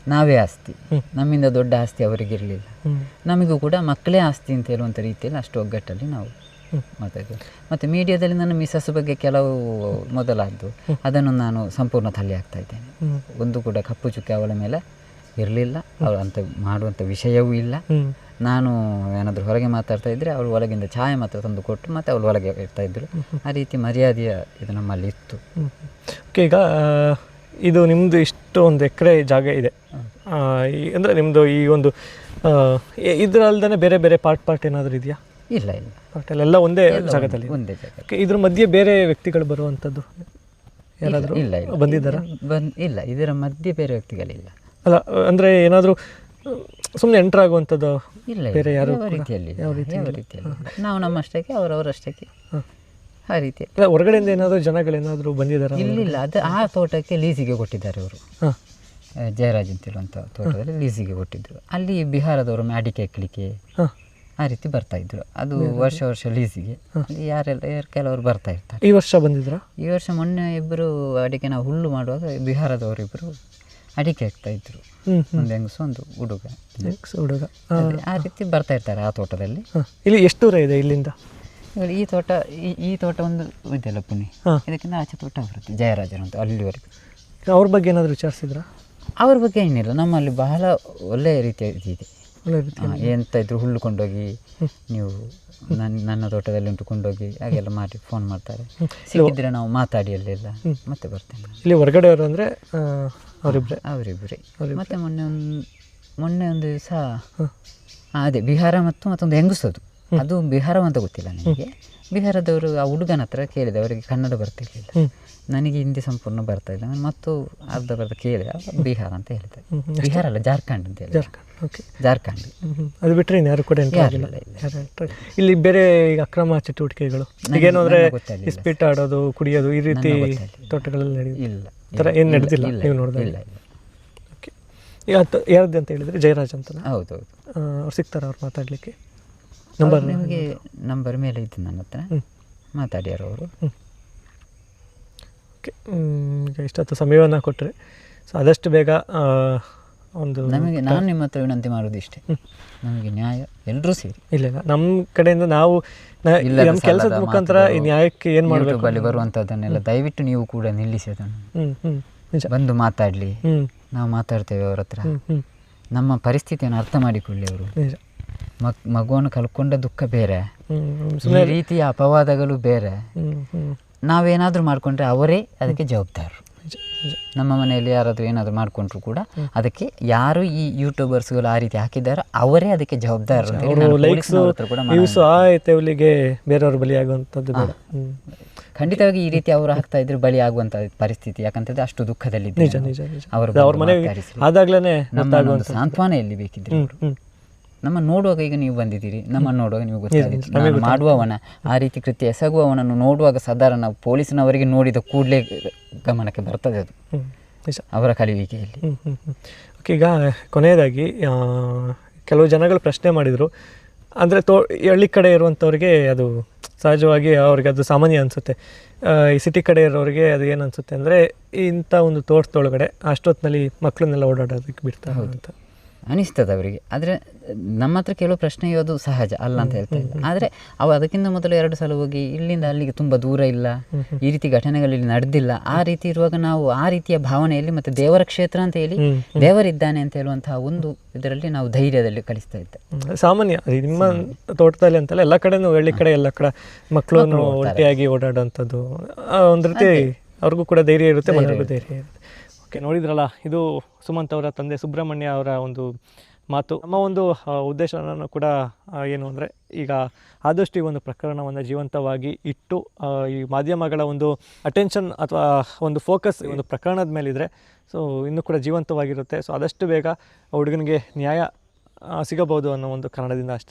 ನಾವೇ ಆಸ್ತಿ. ನಮ್ಮಿಂದ ದೊಡ್ಡ ಆಸ್ತಿ ಅವರಿಗಿರಲಿಲ್ಲ. ನಮಗೂ ಕೂಡ ಮಕ್ಕಳೇ ಆಸ್ತಿ ಅಂತ ಹೇಳುವಂಥ ರೀತಿಯಲ್ಲಿ ಅಷ್ಟು ಒಗ್ಗಟ್ಟಲ್ಲಿ ನಾವು ಮಾತಾಡ್ತೇವೆ. ಮತ್ತು ಮೀಡಿಯಾದಲ್ಲಿ ನನ್ನ ಮಿಸಸ್ ಬಗ್ಗೆ ಕೆಲವು ಮೊದಲಾದ್ದು. ಅದನ್ನು ನಾನು ಸಂಪೂರ್ಣ ತಲೆ ಆಗ್ತಾ ಇದ್ದೇನೆ. ಒಂದು ಕೂಡ ಕಪ್ಪು ಚುಕ್ಕೆ ಅವಳ ಮೇಲೆ ಇರಲಿಲ್ಲ. ಅವಳು ಅಂತ ಮಾಡುವಂಥ ವಿಷಯವೂ ಇಲ್ಲ. ನಾನು ಏನಾದರೂ ಹೊರಗೆ ಮಾತಾಡ್ತಾ ಇದ್ದರೆ ಅವಳು ಒಳಗಿಂದ ಛಾಯೆ ಮಾತ್ರ ತಂದು ಕೊಟ್ಟು ಮತ್ತು ಅವಳು ಒಳಗೆ ಇರ್ತಾ ಇದ್ದರು ಆ ರೀತಿ ಮರ್ಯಾದೆಯ ಇದು ನಮ್ಮಲ್ಲಿ ಇತ್ತು. ಓಕೆ ಈಗ ಇದು ನಿಮ್ಮದು ಇಷ್ಟು ಒಂದು ಎಕರೆ ಜಾಗ ಇದೆ. ಅಂದರೆ ನಿಮ್ಮದು ಈ ಒಂದು ಇದರಲ್ದೇ ಬೇರೆ ಬೇರೆ ಪಾರ್ಟ್ ಪಾರ್ಟ್ ಏನಾದರೂ ಇದೆಯಾ? ಇಲ್ಲ ಇಲ್ಲ. ಪಾರ್ಟಲ್ಲೆಲ್ಲ ಒಂದೇ ಜಾಗದಲ್ಲಿ ಒಂದೇ ಜಾಗ ಇದ್ರ ಮಧ್ಯೆ ಬೇರೆ ವ್ಯಕ್ತಿಗಳು ಬರುವಂಥದ್ದು ಯಾರಾದರೂ ಇಲ್ಲ ಇಲ್ಲ ಬಂದಿದ್ದಾರಾ? ಬನ್ ಇಲ್ಲ ಇದರ ಮಧ್ಯೆ ಬೇರೆ ವ್ಯಕ್ತಿಗಳಿಲ್ಲ. ಅಲ್ಲ ಅಂದರೆ ಏನಾದರೂ ಸುಮ್ಮನೆ ಎಂಟರ್ ಆಗುವಂಥದ್ದು ಇಲ್ಲ ಬೇರೆ ಯಾರು ಯಾವ ರೀತಿಯಲ್ಲಿ. ಯಾವ ರೀತಿ ರೀತಿಯಲ್ಲಿ ನಾವು ನಮ್ಮಷ್ಟಕ್ಕೆ ಅವರವರಷ್ಟಕ್ಕೆ. ಆ ರೀತಿ. ಹೊರಗಡೆಯಿಂದ ಏನಾದರೂ ಜನಗಳೇನಾದರೂ ಬಂದಿದ್ದಾರೆ? ಇಲ್ಲಿಲ್ಲ. ಅದು ಆ ತೋಟಕ್ಕೆ ಲೀಸಿಗೆ ಕೊಟ್ಟಿದ್ದಾರೆ ಅವರು ಜಯರಾಜ್ ಅಂತ ಹೇಳುವಂಥ ತೋಟದಲ್ಲಿ ಲೀಸಿಗೆ ಕೊಟ್ಟಿದ್ದರು ಅಲ್ಲಿ ಬಿಹಾರದವರು ಅಡಿಕೆ ಹಾಕ್ಲಿಕ್ಕೆ ಆ ರೀತಿ ಬರ್ತಾ ಇದ್ರು. ಅದು ವರ್ಷ ವರ್ಷ ಲೀಸಿಗೆ. ಅಲ್ಲಿ ಯಾರೆಲ್ಲ ಯಾರು ಕೆಲವರು ಬರ್ತಾ ಇರ್ತಾರೆ. ಈ ವರ್ಷ ಬಂದಿದ್ರು? ಈ ವರ್ಷ ಮೊನ್ನೆ ಇಬ್ಬರು ಅಡಿಕೆ ನಾವು ಹುಲ್ಲು ಮಾಡುವಾಗ ಬಿಹಾರದವರಿಬ್ಬರು ಅಡಿಕೆ ಹಾಕ್ತಾ ಇದ್ರು. ಒಂದು ಹೆಂಗಸು ಒಂದು ಹುಡುಗ. ಹುಡುಗ? ಆ. ರೀತಿ ಬರ್ತಾ ಇರ್ತಾರೆ ಆ ತೋಟದಲ್ಲಿ. ಇಲ್ಲಿ ಎಷ್ಟು ದೂರ ಇದೆ ಇಲ್ಲಿಂದ? ಈ ತೋಟ ಈ ಈ ತೋಟ ಒಂದು ಇದೆಯಲ್ಲ ಪುಣೆ ಹಾಂ. ಇದಕ್ಕಿಂತ ಆಚೆ ತೋಟ ಬರುತ್ತೆ ಜಯರಾಜರು ಅಂತ ಅಲ್ಲಿವರೆಗೆ. ಅವ್ರ ಬಗ್ಗೆ ಏನಾದರೂ ವಿಚಾರಿಸಿದ್ರ? ಅವ್ರ ಬಗ್ಗೆ ಏನಿಲ್ಲ ನಮ್ಮಲ್ಲಿ ಬಹಳ ಒಳ್ಳೆಯ ರೀತಿಯ ಇದೆ ಒಳ್ಳೆ ರೀತಿ ಹಾ, ಎಂತ ಇದ್ರು ಹುಲ್ಲು ಕೊಂಡೋಗಿ ನೀವು ನನ್ನ ನನ್ನ ತೋಟದಲ್ಲಿ ಉಂಟು ಕೊಂಡೋಗಿ ಹಾಗೆಲ್ಲ ಮಾಡಿ ಫೋನ್ ಮಾಡ್ತಾರೆ. ಸಿಕ್ಕಿದ್ರೆ ನಾವು ಮಾತಾಡಿ ಅಲ್ಲೆಲ್ಲ ಮತ್ತೆ ಬರ್ತೇನೆ. ಇಲ್ಲಿ ಇಲ್ಲಿ ಹೊರಗಡೆಯವರು ಅಂದರೆ ಅವರಿಬ್ಬರೇ ಅವರಿಬ್ಬರೇ ಮತ್ತೆ ಮೊನ್ನೆ ಒಂದು ಮೊನ್ನೆ ಒಂದು ದಿವಸ ಅದೇ ಬಿಹಾರ ಮತ್ತು ಮತ್ತೊಂದು ಹೆಂಗಸದು. ಅದು ಬಿಹಾರ ಅಂತ ಗೊತ್ತಿಲ್ಲ ನನಗೆ. ಬಿಹಾರದವರು ಆ ಹುಡುಗನ ಹತ್ರ ಕೇಳಿದೆ ಅವರಿಗೆ ಕನ್ನಡ ಬರ್ತಿರ್ಲಿಲ್ಲ ನನಗೆ ಹಿಂದಿ ಸಂಪೂರ್ಣ ಬರ್ತಾ ಇಲ್ಲ. ನಾನು ಮತ್ತು ಅರ್ಧ ಬರ್ಧ ಕೇಳಿದೆ ಬಿಹಾರ ಅಂತ ಹೇಳಿದೆ ಬಿಹಾರ ಅಲ್ಲ ಜಾರ್ಖಂಡ್ ಅಂತ ಹೇಳಿ ಜಾರ್ಖಂಡ್ ಓಕೆ ಜಾರ್ಖಂಡ್. ಹ್ಞೂ ಅದು ಬಿಟ್ಟರೆ ಇನ್ನು ಯಾರು ಕೂಡ ಇಲ್ಲ. ಬೇರೆ ಈಗ ಅಕ್ರಮ ಚಟುವಟಿಕೆಗಳು. ಗೊತ್ತಾಗ್ಲಿಲ್ಲ ಇಸ್ಪೀಟ್ ಆಡೋದು ಕುಡಿಯೋದು ಈ ರೀತಿ ತೋಟಗಳಲ್ಲಿ ಇಲ್ಲ ಥರ ಏನು ನಡೆದಿಲ್ಲ ನೀವು ನೋಡಿದ್ರೆ ಇಲ್ಲ ಈಗ ಯಾರ್ದು ಅಂತ ಹೇಳಿದ್ರೆ ಜಯರಾಜ್ ಹೌದು ಹೌದು. ಅವ್ರು ಸಿಗ್ತಾರೆ ಅವ್ರು ಮಾತಾಡಲಿಕ್ಕೆ. ನಂಬರ್ ನಿಮಗೆ ನಂಬರ್ ಮೇಲೆ ಇತ್ತು ನನ್ನ ಹತ್ರ. ಮಾತಾಡ್ಯಾರ ಅವರು ಓಕೆ ಈಗ ಇಷ್ಟೊತ್ತು ಸಮಯವನ್ನು ಕೊಟ್ಟರೆ. ಸೊ ಆದಷ್ಟು ಬೇಗ ಒಂದು ನಮಗೆ ನಾನು ನಿಮ್ಮ ಹತ್ರ ವಿನಂತಿ ಮಾಡೋದು ಇಷ್ಟೇ. ನಮಗೆ ನ್ಯಾಯ ಎಲ್ಲರೂ ಸೇರಿ. ಇಲ್ಲ ಇಲ್ಲ. ನಮ್ಮ ಕಡೆಯಿಂದ ನಾವು ನಮ್ಮ ಕೆಲಸದ ಮುಖಾಂತರ ಈ ನ್ಯಾಯಕ್ಕೆ ಏನು ಮಾಡಬೇಕು? ಅಲ್ಲಿ ಬರುವಂಥದ್ದನ್ನೆಲ್ಲ ದಯವಿಟ್ಟು ನೀವು ಕೂಡ ನಿಲ್ಲಿಸಿ ಅದನ್ನು. ಬಂದು ಮಾತಾಡಲಿ. ನಾವು ಮಾತಾಡ್ತೇವೆ ಅವ್ರ ಹತ್ರ. ನಮ್ಮ ಪರಿಸ್ಥಿತಿಯನ್ನು ಅರ್ಥ ಮಾಡಿಕೊಳ್ಳಿ ಅವರು. ಮಗ್ ಮಗುವನ್ನು ಕಳ್ಕೊಂಡ ದುಃಖ ಬೇರೆ. ಈ ರೀತಿಯ ಅಪವಾದಗಳು ಬೇರೆ. ನಾವೇನಾದರೂ ಮಾಡಿಕೊಂಡ್ರೆ ಅವರೇ ಅದಕ್ಕೆ ಜವಾಬ್ದಾರರು. ನಮ್ಮ ಮನೆಯಲ್ಲಿ ಯಾರಾದರೂ ಏನಾದರೂ ಮಾಡಿಕೊಂಡ್ರು ಕೂಡ ಅದಕ್ಕೆ ಯಾರು ಈ ಯೂಟ್ಯೂಬರ್ಸ್ಗಳು ಆ ರೀತಿ ಹಾಕಿದ್ದಾರೋ ಅವರೇ ಅದಕ್ಕೆ ಜವಾಬ್ದಾರರು ಬಲಿಯಾಗುವಂಥದ್ದು ಖಂಡಿತವಾಗಿ ಈ ರೀತಿ ಅವರು ಹಾಕ್ತಾ ಇದ್ರೆ ಬಲಿ ಆಗುವಂತ ಪರಿಸ್ಥಿತಿ ಯಾಕಂತಂದ್ರೆ ಅಷ್ಟು ದುಃಖದಲ್ಲಿ ಸಾಂತ್ವನ ಎಲ್ಲಿ ಬೇಕಿದ್ರೆ ನಮ್ಮ ನೋಡುವಾಗ ಈಗ ನೀವು ಬಂದಿದ್ದೀರಿ ನಮ್ಮ ನೋಡುವಾಗ ನೀವು ಗೊತ್ತಾಗಿತ್ತು ನಾನು ಮಾಡುವವನ ಆ ರೀತಿ ಕೃತಿ ಎಸಗುವವನನ್ನು ನೋಡುವಾಗ ಸಾಧಾರಣ ನಾವು ಪೊಲೀಸ್ನವರಿಗೆ ನೋಡಿದ ಕೂಡಲೇ ಗಮನಕ್ಕೆ ಬರ್ತದೆ ಅದು. ಅವರ ಹ್ಞೂ ಓಕೆ ಈಗ ಕೊನೆಯದಾಗಿ ಕೆಲವು ಜನಗಳು ಪ್ರಶ್ನೆ ಮಾಡಿದರು. ಅಂದರೆ ತೋ ಹಳ್ಳಿ ಕಡೆ ಇರುವಂಥವ್ರಿಗೆ ಅದು ಸಹಜವಾಗಿ ಅವ್ರಿಗೆ ಅದು ಸಾಮಾನ್ಯ ಅನಿಸುತ್ತೆ. ಈ ಸಿಟಿ ಕಡೆ ಇರೋರಿಗೆ ಅದು ಏನು ಅನಿಸುತ್ತೆ ಅಂದರೆ ಇಂಥ ಒಂದು ತೋಟದೊಳಗಡೆ ಅಷ್ಟೊತ್ತಿನಲ್ಲಿ ಮಕ್ಕಳನ್ನೆಲ್ಲ ಓಡಾಡೋದಕ್ಕೆ ಬಿಡ್ತಾ ಅಂತ. ಅನಿಸ್ತದೆ ಅವರಿಗೆ ಆದರೆ ನಮ್ಮ ಹತ್ರ ಕೆಲವು ಪ್ರಶ್ನೆ ಇರೋದು ಸಹಜ ಅಲ್ಲ ಅಂತ ಹೇಳ್ತಾ ಇಲ್ಲ. ಆದರೆ ಅವ ಅದಕ್ಕಿಂತ ಮೊದಲು ಎರಡು ಸಲ ಹೋಗಿ ಇಲ್ಲಿಂದ ಅಲ್ಲಿಗೆ ತುಂಬ ದೂರ ಇಲ್ಲ ಈ ರೀತಿ ಘಟನೆಗಳು ಇಲ್ಲಿ ನಡೆದಿಲ್ಲ. ಆ ರೀತಿ ಇರುವಾಗ ನಾವು ಆ ರೀತಿಯ ಭಾವನೆಯಲ್ಲಿ ಮತ್ತು ದೇವರ ಕ್ಷೇತ್ರ ಅಂತ ಹೇಳಿ ದೇವರಿದ್ದಾನೆ ಅಂತ ಹೇಳುವಂತಹ ಒಂದು ಇದರಲ್ಲಿ ನಾವು ಧೈರ್ಯದಲ್ಲಿ ಕಲಿಸ್ತಾ ಇದ್ದೆ. ಸಾಮಾನ್ಯ ನಿಮ್ಮ ತೋಟದಲ್ಲಿ ಅಂತಲ್ಲ ಎಲ್ಲ ಕಡೆನೂ ಹಳ್ಳಿ ಕಡೆ ಎಲ್ಲ ಕಡೆ ಮಕ್ಕಳು ಒಟ್ಟಿಯಾಗಿ ಓಡಾಡುವಂಥದ್ದು ಒಂದು ರೀತಿ ಅವ್ರಿಗೂ ಕೂಡ ಧೈರ್ಯ ಇರುತ್ತೆ ಧೈರ್ಯ ಇರುತ್ತೆ. ಓಕೆ, ನೋಡಿದ್ರಲ್ಲ, ಇದು ಸುಮಂತ್ ಅವರ ತಂದೆ ಸುಬ್ರಹ್ಮಣ್ಯ ಅವರ ಒಂದು ಮಾತು. ನಮ್ಮ ಒಂದು ಉದ್ದೇಶ ಉದ್ದೇಶವನ್ನು ಕೂಡ ಏನು ಅಂದರೆ, ಈಗ ಆದಷ್ಟು ಈ ಒಂದು ಪ್ರಕರಣವನ್ನು ಜೀವಂತವಾಗಿ ಇಟ್ಟು ಈ ಮಾಧ್ಯಮಗಳ ಒಂದು ಅಟೆನ್ಷನ್ ಅಥವಾ ಒಂದು ಫೋಕಸ್ ಒಂದು ಪ್ರಕರಣದ ಮೇಲಿದ್ರೆ ಸೊ ಇನ್ನೂ ಕೂಡ ಜೀವಂತವಾಗಿರುತ್ತೆ. ಸೊ ಆದಷ್ಟು ಬೇಗ ಹುಡುಗನಿಗೆ ನ್ಯಾಯ ಸಿಗಬಹುದು ಅನ್ನೋ ಒಂದು ಕಾರಣದಿಂದ ಅಷ್ಟೇ.